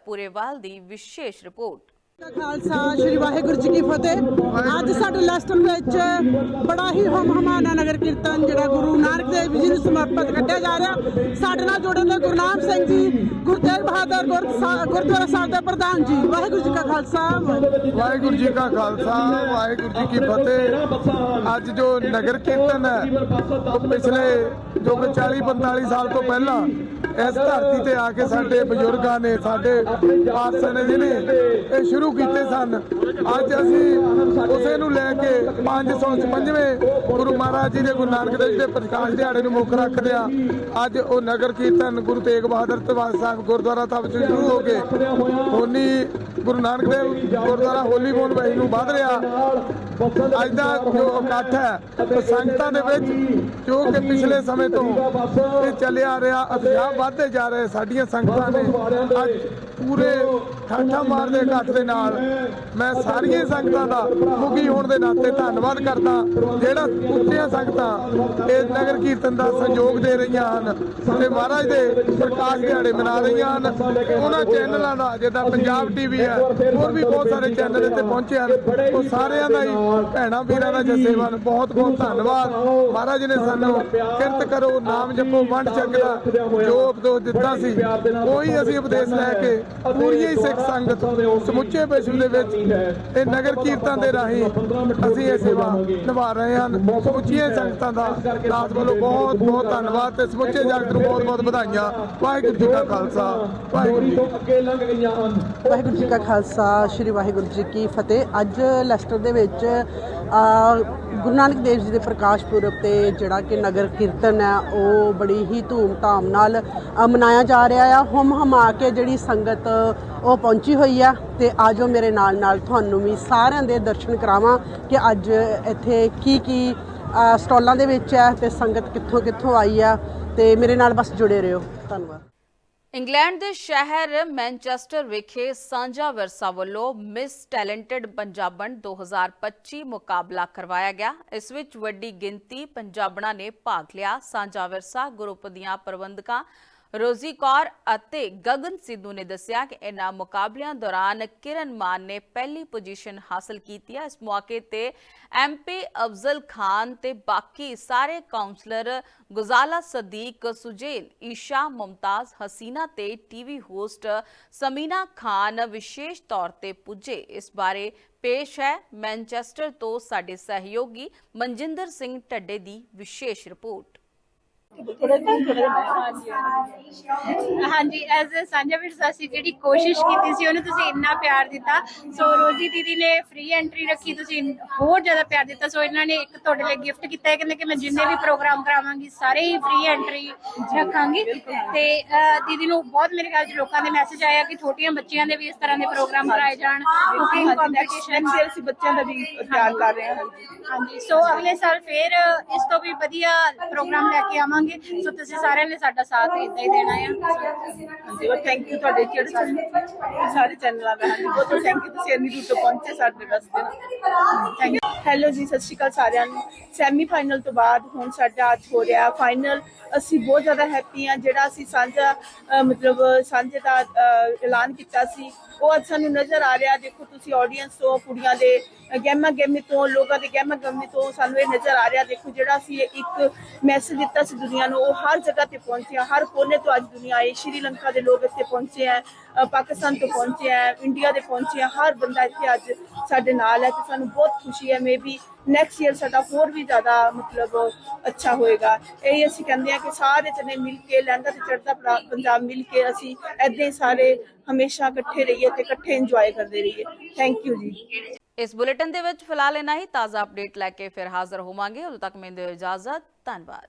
ਪੁਰੇਵਾਲ ਦੀ ਵਿਸ਼ੇਸ਼ ਰਿਪੋਰਟ। ਖਾਲਸਾ, ਸ੍ਰੀ ਵਾਹਿਗੁਰੂ ਜੀ ਕੀ ਫਤਿਹ। ਅੱਜ ਸਾਡੇ ਲੈਸਟਰ ਵਿੱਚ ਬੜਾ ਹੀ ਹਮ ਹਮਾਨਾ ਨਗਰ ਕੀਰਤਨ ਜਿਹੜਾ ਗੁਰੂ ਨਾਨਕ ਦੇਵ ਜੀ ਨੂੰ ਸਮਰਪਿਤ ਕੱਢਿਆ ਜਾ ਰਿਹਾ। ਸਾਡੇ ਨਾਲ ਜੁੜੇ ਨੇ ਗੁਰਨਾਮ ਸਿੰਘ ਜੀ, ਗੁਰੂ ਬਹਾਦਰ ਗੁਰਦੁਆਰਾ ਸਾਹਿਬ ਦੇ ਪ੍ਰਧਾਨ ਜੀ। ਵਾਹਿਗੁਰੂ ਜੀ ਕਾ ਖਾਲਸਾ, ਵਾਹਿਗੁਰੂ ਜੀ ਕਾ ਖਾਲਸਾ, ਵਾਹਿਗੁਰੂ ਜੀ ਕੀ ਫਤਿਹ। ਅੱਜ ਜੋ ਨਗਰ ਕੀਰਤਨ ਹੈ, ਉਹ ਪਿਛਲੇ ਜੋ ਕਿ 40 45 ਸਾਲ ਤੋਂ ਪਹਿਲਾਂ ਇਸ ਧਰਤੀ ਤੇ ਆ ਕੇ ਸਾਡੇ ਬਜ਼ੁਰਗਾਂ ਨੇ, ਸਾਡੇ ਪਾਸੇ ਨੇ ਜਿਹਨੇ ਇਹ ਸ਼ੁਰੂ ਕੀਤੇ ਸਨ। ਅੱਜ ਅਸੀਂ ਉਸੇ ਨੂੰ ਲੈ ਕੇ 555ਵੇਂ ਗੁਰੂ ਮਹਾਰਾਜ ਜੀ ਦੇ ਗੁਰੂ ਨਾਨਕ ਦੇਵ ਦੇ ਪ੍ਰਕਾਸ਼ ਦਿਹਾੜੇ ਨੂੰ ਮੁੱਖ ਰੱਖਦੇ ਆ। ਅੱਜ ਉਹ ਨਗਰ ਕੀਰਤਨ ਗੁਰੂ ਤੇਗ ਬਹਾਦਰ ਤਵਾਰ ਸਾਹਿਬ ਗੁਰਦੁਆਰਾ ਸਾਹਿਬ ਤੋਂ ਸ਼ੁਰੂ ਹੋ ਕੇ ਹੋਨੀ ਗੁਰੂ ਨਾਨਕ ਦੇਵ ਗੁਰਦੁਆਰਾ ਹੋਲੀ ਮੋਹਨ ਵੈਲੀ ਨੂੰ ਵੱਧ ਰਿਹਾ। ਅੱਜ ਦਾ ਜੋ ਇਕੱਠ ਹੈ ਸੰਗਤਾਂ ਦੇ ਵਿੱਚ ਜੋ ਕਿ ਪਿਛਲੇ ਸਮੇਂ ਤੋਂ ਇਹ ਚੱਲਿਆ ਰਿਹਾ ਉਤਸ਼ਾਹ ਵੱਧਦੇ ਜਾ ਰਹੇ ਸਾਡੀਆਂ ਸੰਗਤਾਂ ਨੇ। ਅੱਜ ਪੂਰੇ ਠਾਠਾ ਮਾਰਦੇ ਇਕੱਠ ਦੇ ਨਾਲ ਮੈਂ ਸਾਰੀਆਂ ਸੰਗਤਾਂ ਦਾ ਮੁਖੀ ਹੋਣ ਦੇ ਨਾਤੇ ਧੰਨਵਾਦ ਕਰਦਾ। ਜਿਹੜਾ ਉੱਚੀਆਂ ਸੰਗਤਾਂ ਇਹ ਨਗਰ ਕੀਰਤਨ ਦਾ ਸਹਿਯੋਗ ਦੇ ਰਹੀਆਂ ਹਨ ਤੇ ਮਹਾਰਾਜ ਦੇ ਪ੍ਰਕਾਸ਼ ਦਿਹਾੜੇ ਮਨਾ ਰਹੀਆਂ ਹਨ, ਉਹਨਾਂ ਚੈਨਲਾਂ ਦਾ, ਜਿੱਦਾਂ ਪੰਜਾਬ ਟੀਵੀ ਹੈ, ਹੋਰ ਵੀ ਬਹੁਤ ਸਾਰੇ ਚੈਨਲ ਇੱਥੇ ਪਹੁੰਚੇ ਹਨ। ਉਹ ਸਾਰਿਆਂ ਦਾ ਹੀ ਭੈਣਾਂ ਵੀਰਾਂ ਦਾ ਜਸੇਵਨ ਬਹੁਤ ਬਹੁਤ ਧੰਨਵਾਦ। ਮਹਾਰਾਜ ਨੇ ਸਾਨੂੰ ਕਿਰਤ ਕਰੋ, ਨਾਮ ਜਪੋ, ਵੰਡ ਛਕ ਜੋ ਉਪਦੇਸ਼ ਦਿੱਤਾ ਸੀ। ਉਹੀ ਅਸੀਂ ਉਪਦੇਸ਼ ਲੈ ਕੇ ਪੂਰੀ ਹੀ ਸਿੱਖ ਸੰਗਤ ਸਮੁੱਚੇ ਵਿਸ਼ਵ ਦੇ ਵਿੱਚ ਇਹ ਨਗਰ ਕੀਰਤਨ ਦੇ ਰਾਹੀਂ ਅਸੀਂ ਇਹ ਸੇਵਾ ਨਿਭਾ ਰਹੇ ਹਨ ਸਮੁੱਚੀਆਂ ਸੰਗਤਾਂ ਦਾ ਦਾਸ ਵੱਲੋਂ ਬਹੁਤ ਬਹੁਤ ਧੰਨਵਾਦ ਤੇ ਸਮੁੱਚੇ ਜਗਤ ਨੂੰ ਬਹੁਤ ਬਹੁਤ ਵਧਾਈਆਂ। ਵਾਹਿਗੁਰੂ ਜੀ ਕਾ ਖਾਲਸਾ ਵਾਹਿਗੁਰੂ ਜੀ ਕੀ ਫਤਿਹ। ਵਾਹਿਗੁਰੂ ਜੀ ਕਾ ਖਾਲਸਾ ਸ੍ਰੀ ਵਾਹਿਗੁਰੂ ਜੀ ਕੀ ਫਤਿਹ। ਅੱਜ ਲੈਸਟਰ ਦੇ ਵਿੱਚ ਗੁਰੂ ਨਾਨਕ ਦੇਵ ਜੀ ਦੇ ਪ੍ਰਕਾਸ਼ ਪੁਰਬ ਤੇ ਜਿਹੜਾ ਕਿ ਨਗਰ ਕੀਰਤਨ ਹੈ ਉਹ ਬੜੀ ਹੀ ਧੂਮ-ਧਾਮ ਨਾਲ ਮਨਾਇਆ ਜਾ ਰਿਹਾ ਆ। ਹਮ ਹਮਾ ਕੇ ਜਿਹੜੀ ਸੰਗਤ ਉਹ ਪਹੁੰਚੀ ਹੋਈ ਆ ਤੇ ਆਜੋ ਮੇਰੇ ਨਾਲ ਨਾਲ ਤੁਹਾਨੂੰ ਵੀ ਸਾਰਿਆਂ ਦੇ ਦਰਸ਼ਨ ਕਰਾਵਾਂ ਕਿ ਅੱਜ ਇੱਥੇ ਕੀ ਕੀ ਅ, ਸਟਾਲਾਂ ਦੇ ਵਿੱਚ ਹੈ ਤੇ ਸੰਗਤ ਕਿੱਥੋਂ ਕਿੱਥੋਂ ਆਈ ਆ ਤੇ ਮੇਰੇ ਨਾਲ ਬਸ ਜੁੜੇ ਰਹੋ। ਧੰਨਵਾਦ। ਇੰਗਲੈਂਡ ਦੇ ਸ਼ਹਿਰ ਮੈਨਚੈਸਟਰ ਵਿਖੇ ਸਾਂਝਾ ਵਿਰਸਾ ਵੱਲੋਂ ਮਿਸ ਟੈਲੈਂਟਡ ਪੰਜਾਬਣ 2025 ਮੁਕਾਬਲਾ ਕਰਵਾਇਆ ਗਿਆ। ਇਸ ਵਿੱਚ ਵੱਡੀ ਗਿਣਤੀ ਪੰਜਾਬਣਾਂ ਨੇ ਭਾਗ ਲਿਆ। ਸਾਂਝਾ ਵਿਰਸਾ ਗਰੁੱਪ ਦੀਆਂ ਪ੍ਰਬੰਧਕਾਂ ਰੋਜ਼ੀ ਕੌਰ ਅਤੇ ਗਗਨ ਸਿੱਧੂ ਨੇ ਦੱਸਿਆ ਕਿ ਇਹਨਾਂ ਮੁਕਾਬਲਿਆਂ ਦੌਰਾਨ ਕਿਰਨ ਮਾਨ ਨੇ ਪਹਿਲੀ ਪੋਜੀਸ਼ਨ ਹਾਸਲ ਕੀਤੀ ਹੈ। ਇਸ ਮੌਕੇ ਤੇ ਐਮਪੀ ਅਫਜ਼ਲ ਖਾਨ ਤੇ ਬਾਕੀ ਸਾਰੇ ਕਾਉਂਸਲਰ ਗੁਜ਼ਾਲਾ ਸਦੀਕ, ਸੁਜੇਲ, ਈਸ਼ਾ, ਮੁਮਤਾਜ਼, ਹਸੀਨਾ ਤੇ ਟੀਵੀ ਹੋਸਟ ਸਮੀਨਾ ਖਾਨ ਵਿਸ਼ੇਸ਼ ਤੌਰ ਤੇ ਪੁੱਜੇ। ਇਸ ਬਾਰੇ ਪੇਸ਼ ਹੈ ਮੈਨਚੈਸਟਰ ਤੋਂ ਸਾਡੇ ਸਹਿਯੋਗੀ ਮਨਜਿੰਦਰ ਸਿੰਘ ਢੱਡੇ ਦੀ ਵਿਸ਼ੇਸ਼ ਰਿਪੋਰਟ। ਹਾਂਜੀ ਐਜ਼ ਅ ਸਾਂਝਾ ਵਿਰਸਾ ਸੀ ਜਿਹੜੀ ਕੋਸ਼ਿਸ਼ ਕੀਤੀ ਸੀ ਉਹਨੂੰ ਤੁਸੀਂ ਇੰਨਾ ਪਿਆਰ ਦਿੱਤਾ। ਸੋ ਰੋਜ਼ੀ ਦੀਦੀ ਨੇ ਫ੍ਰੀ ਐਂਟਰੀ ਰੱਖੀ ਤੁਸੀਂ ਹੋਰ ਜ਼ਿਆਦਾ ਪਿਆਰ ਦਿੱਤਾ। ਸੋ ਇਹਨਾਂ ਨੇ ਇੱਕ ਤੁਹਾਡੇ ਲਈ ਗਿਫਟ ਕੀਤਾ ਹੈ। ਕਹਿੰਦੇ ਕਿ ਮੈਂ ਜਿੰਨੇ ਵੀ ਪ੍ਰੋਗਰਾਮ ਕਰਾਵਾਂਗੀ ਸਾਰੇ ਹੀ ਫ੍ਰੀ ਐਂਟਰੀ ਰੱਖਾਂਗੀ। ਤੇ ਅਹ, ਦੀਦੀ ਨੂੰ ਬਹੁਤ ਮੇਰੇ ਖਿਆਲ ਚ ਲੋਕਾਂ ਦੇ ਮੈਸੇਜ ਆਇਆ ਕਿ ਛੋਟੀਆਂ ਬੱਚੀਆਂ ਦੇ ਵੀ ਇਸ ਤਰ੍ਹਾਂ ਦੇ ਪ੍ਰੋਗਰਾਮ ਕਰਾਏ ਜਾਣ। ਕੁਕਿੰਗ ਕੰਪੀਟੀਸ਼ਨ ਅਸੀਂ ਬੱਚਿਆਂ ਦਾ ਵੀ ਤਿਆਰ ਕਰ ਰਹੇ ਹਾਂ। ਹਾਂਜੀ। ਸੋ ਅਗਲੇ ਸਾਲ ਫੇਰ ਇਸ ਤੋਂ ਵੀ ਵਧੀਆ ਪ੍ਰੋਗਰਾਮ ਲੈ ਕੇ ਆਵਾਂਗੇ। ਸੋ ਤੁਸੀਂ ਸਾਰਿਆਂ ਨੇ ਸਾਡਾ ਸਾਥ ਇਦਾਂ ਹੀ ਦੇਣਾ ਹੈ ਹਾਂਜੀ ਥੈਂਕ ਯੂ ਤੁਹਾਡੇ ਜਿਹੜੇ ਚੈਨਲ ਸਾਰੇ ਚੈਨਲਾਂ ਦਾ ਬਹੁਤ ਥੈਂਕ ਯੂ ਤੁਸੀਂ ਇੰਨੀ ਦੂਰ ਤੋਂ ਪਹੁੰਚੇ ਸਾਡੇ ਵਾਸਤੇ ਥੈਂਕ ਯੂ ਹੈਲੋ ਜੀ, ਸਤਿ ਸ਼੍ਰੀ ਅਕਾਲ ਸਾਰਿਆਂ ਨੂੰ। ਸੈਮੀ ਫਾਈਨਲ ਤੋਂ ਬਾਅਦ ਹੁਣ ਸਾਡਾ ਅੱਜ ਹੋ ਰਿਹਾ ਫਾਈਨਲ ਅਸੀਂ ਬਹੁਤ ਜ਼ਿਆਦਾ ਹੈਪੀ ਆ ਜਿਹੜਾ ਅਸੀਂ ਸਾਂਝਾ ਮਤਲਬ ਸਾਂਝੇ ਦਾ ਐਲਾਨ ਕੀਤਾ ਸੀ ਉਹ ਅੱਜ ਸਾਨੂੰ ਨਜ਼ਰ ਆ ਰਿਹਾ, ਦੇਖੋ ਤੁਸੀਂ ਆਡੀਅנס ਤੋਂ ਕੁੜੀਆਂ ਦੇ ਗਹਿਮਾ ਗਹਿਮੀ ਤੋਂ, ਲੋਕਾਂ ਦੇ ਗਹਿਮਾ ਗਹਿਮੀ ਤੋਂ ਸਾਨੂੰ ਇਹ ਨਜ਼ਰ ਆ ਰਿਹਾ, ਦੇਖੋ ਜਿਹੜਾ ਅਸੀਂ ਇੱਕ ਮੈਸੇਜ ਦਿੱਤਾ ਸੀ ਦੁਨੀਆ ਨੂੰ, ਉਹ ਹਰ ਜਗ੍ਹਾ ਤੇ ਪਹੁੰਚਿਆ, ਹਰ ਕੋਨੇ ਤੋਂ ਅੱਜ ਦੁਨੀਆ ਆਈ ਸ਼੍ਰੀਲੰਕਾ ਦੇ ਲੋਕ ਇੱਥੇ ਪਹੁੰਚੇ ਹੈ ਪਾਕਿਸਤਾਨ ਤੋਂ ਪਹੁੰਚੇ ਹੈ, ਇੰਡੀਆ ਦੇ ਪਹੁੰਚੇ ਹੈ, ਹਰ ਬੰਦਾ ਇੱਥੇ ਅੱਜ ਸਾਡੇ ਨਾਲ ਹੈ ਤੇ ਸਾਨੂੰ ਬਹੁਤ ਖੁਸ਼ੀ ਹੈ ਮੇਬੀ ਨੈਕਸਟ ਈਅਰ ਸਾਡਾ ਹੋਰ ਵੀ ਜ਼ਿਆਦਾ ਮਤਲਬ ਅੱਛਾ ਹੋਏਗਾ। ਇਹ ਅਸੀਂ ਕਹਿੰਦੇ ਹਾਂ ਕਿ ਸਾਰੇ ਜਣੇ ਮਿਲ ਕੇ ਲਹਿੰਦਾ ਤੇ ਚੜਦਾ ਪੰਜਾਬ ਮਿਲ ਕੇ ਅਸੀਂ ਏਦਾਂ ਹੀ ਸਾਰੇ ਹਮੇਸ਼ਾ ਇਕੱਠੇ ਰਹੀਏ ਤੇ ਇਕੱਠੇ ਇੰਜੋਏ ਕਰਦੇ ਰਹੀਏ। ਥੈਂਕ ਯੂ ਜੀ। ਇਸ ਬੁਲੇਟਿਨ ਦੇ ਵਿੱਚ ਫਿਲਹਾਲ ਇਨਾ ਹੀ। ਤਾਜ਼ਾ ਅਪਡੇਟ ਲੈ ਕੇ ਫਿਰ ਹਾਜ਼ਰ ਹੋਵਾਂਗੇ। ਉਦੋਂ ਤੱਕ ਮੈਨੂੰ ਦਿਓ ਇਜਾਜ਼ਤ। ਧੰਨਵਾਦ।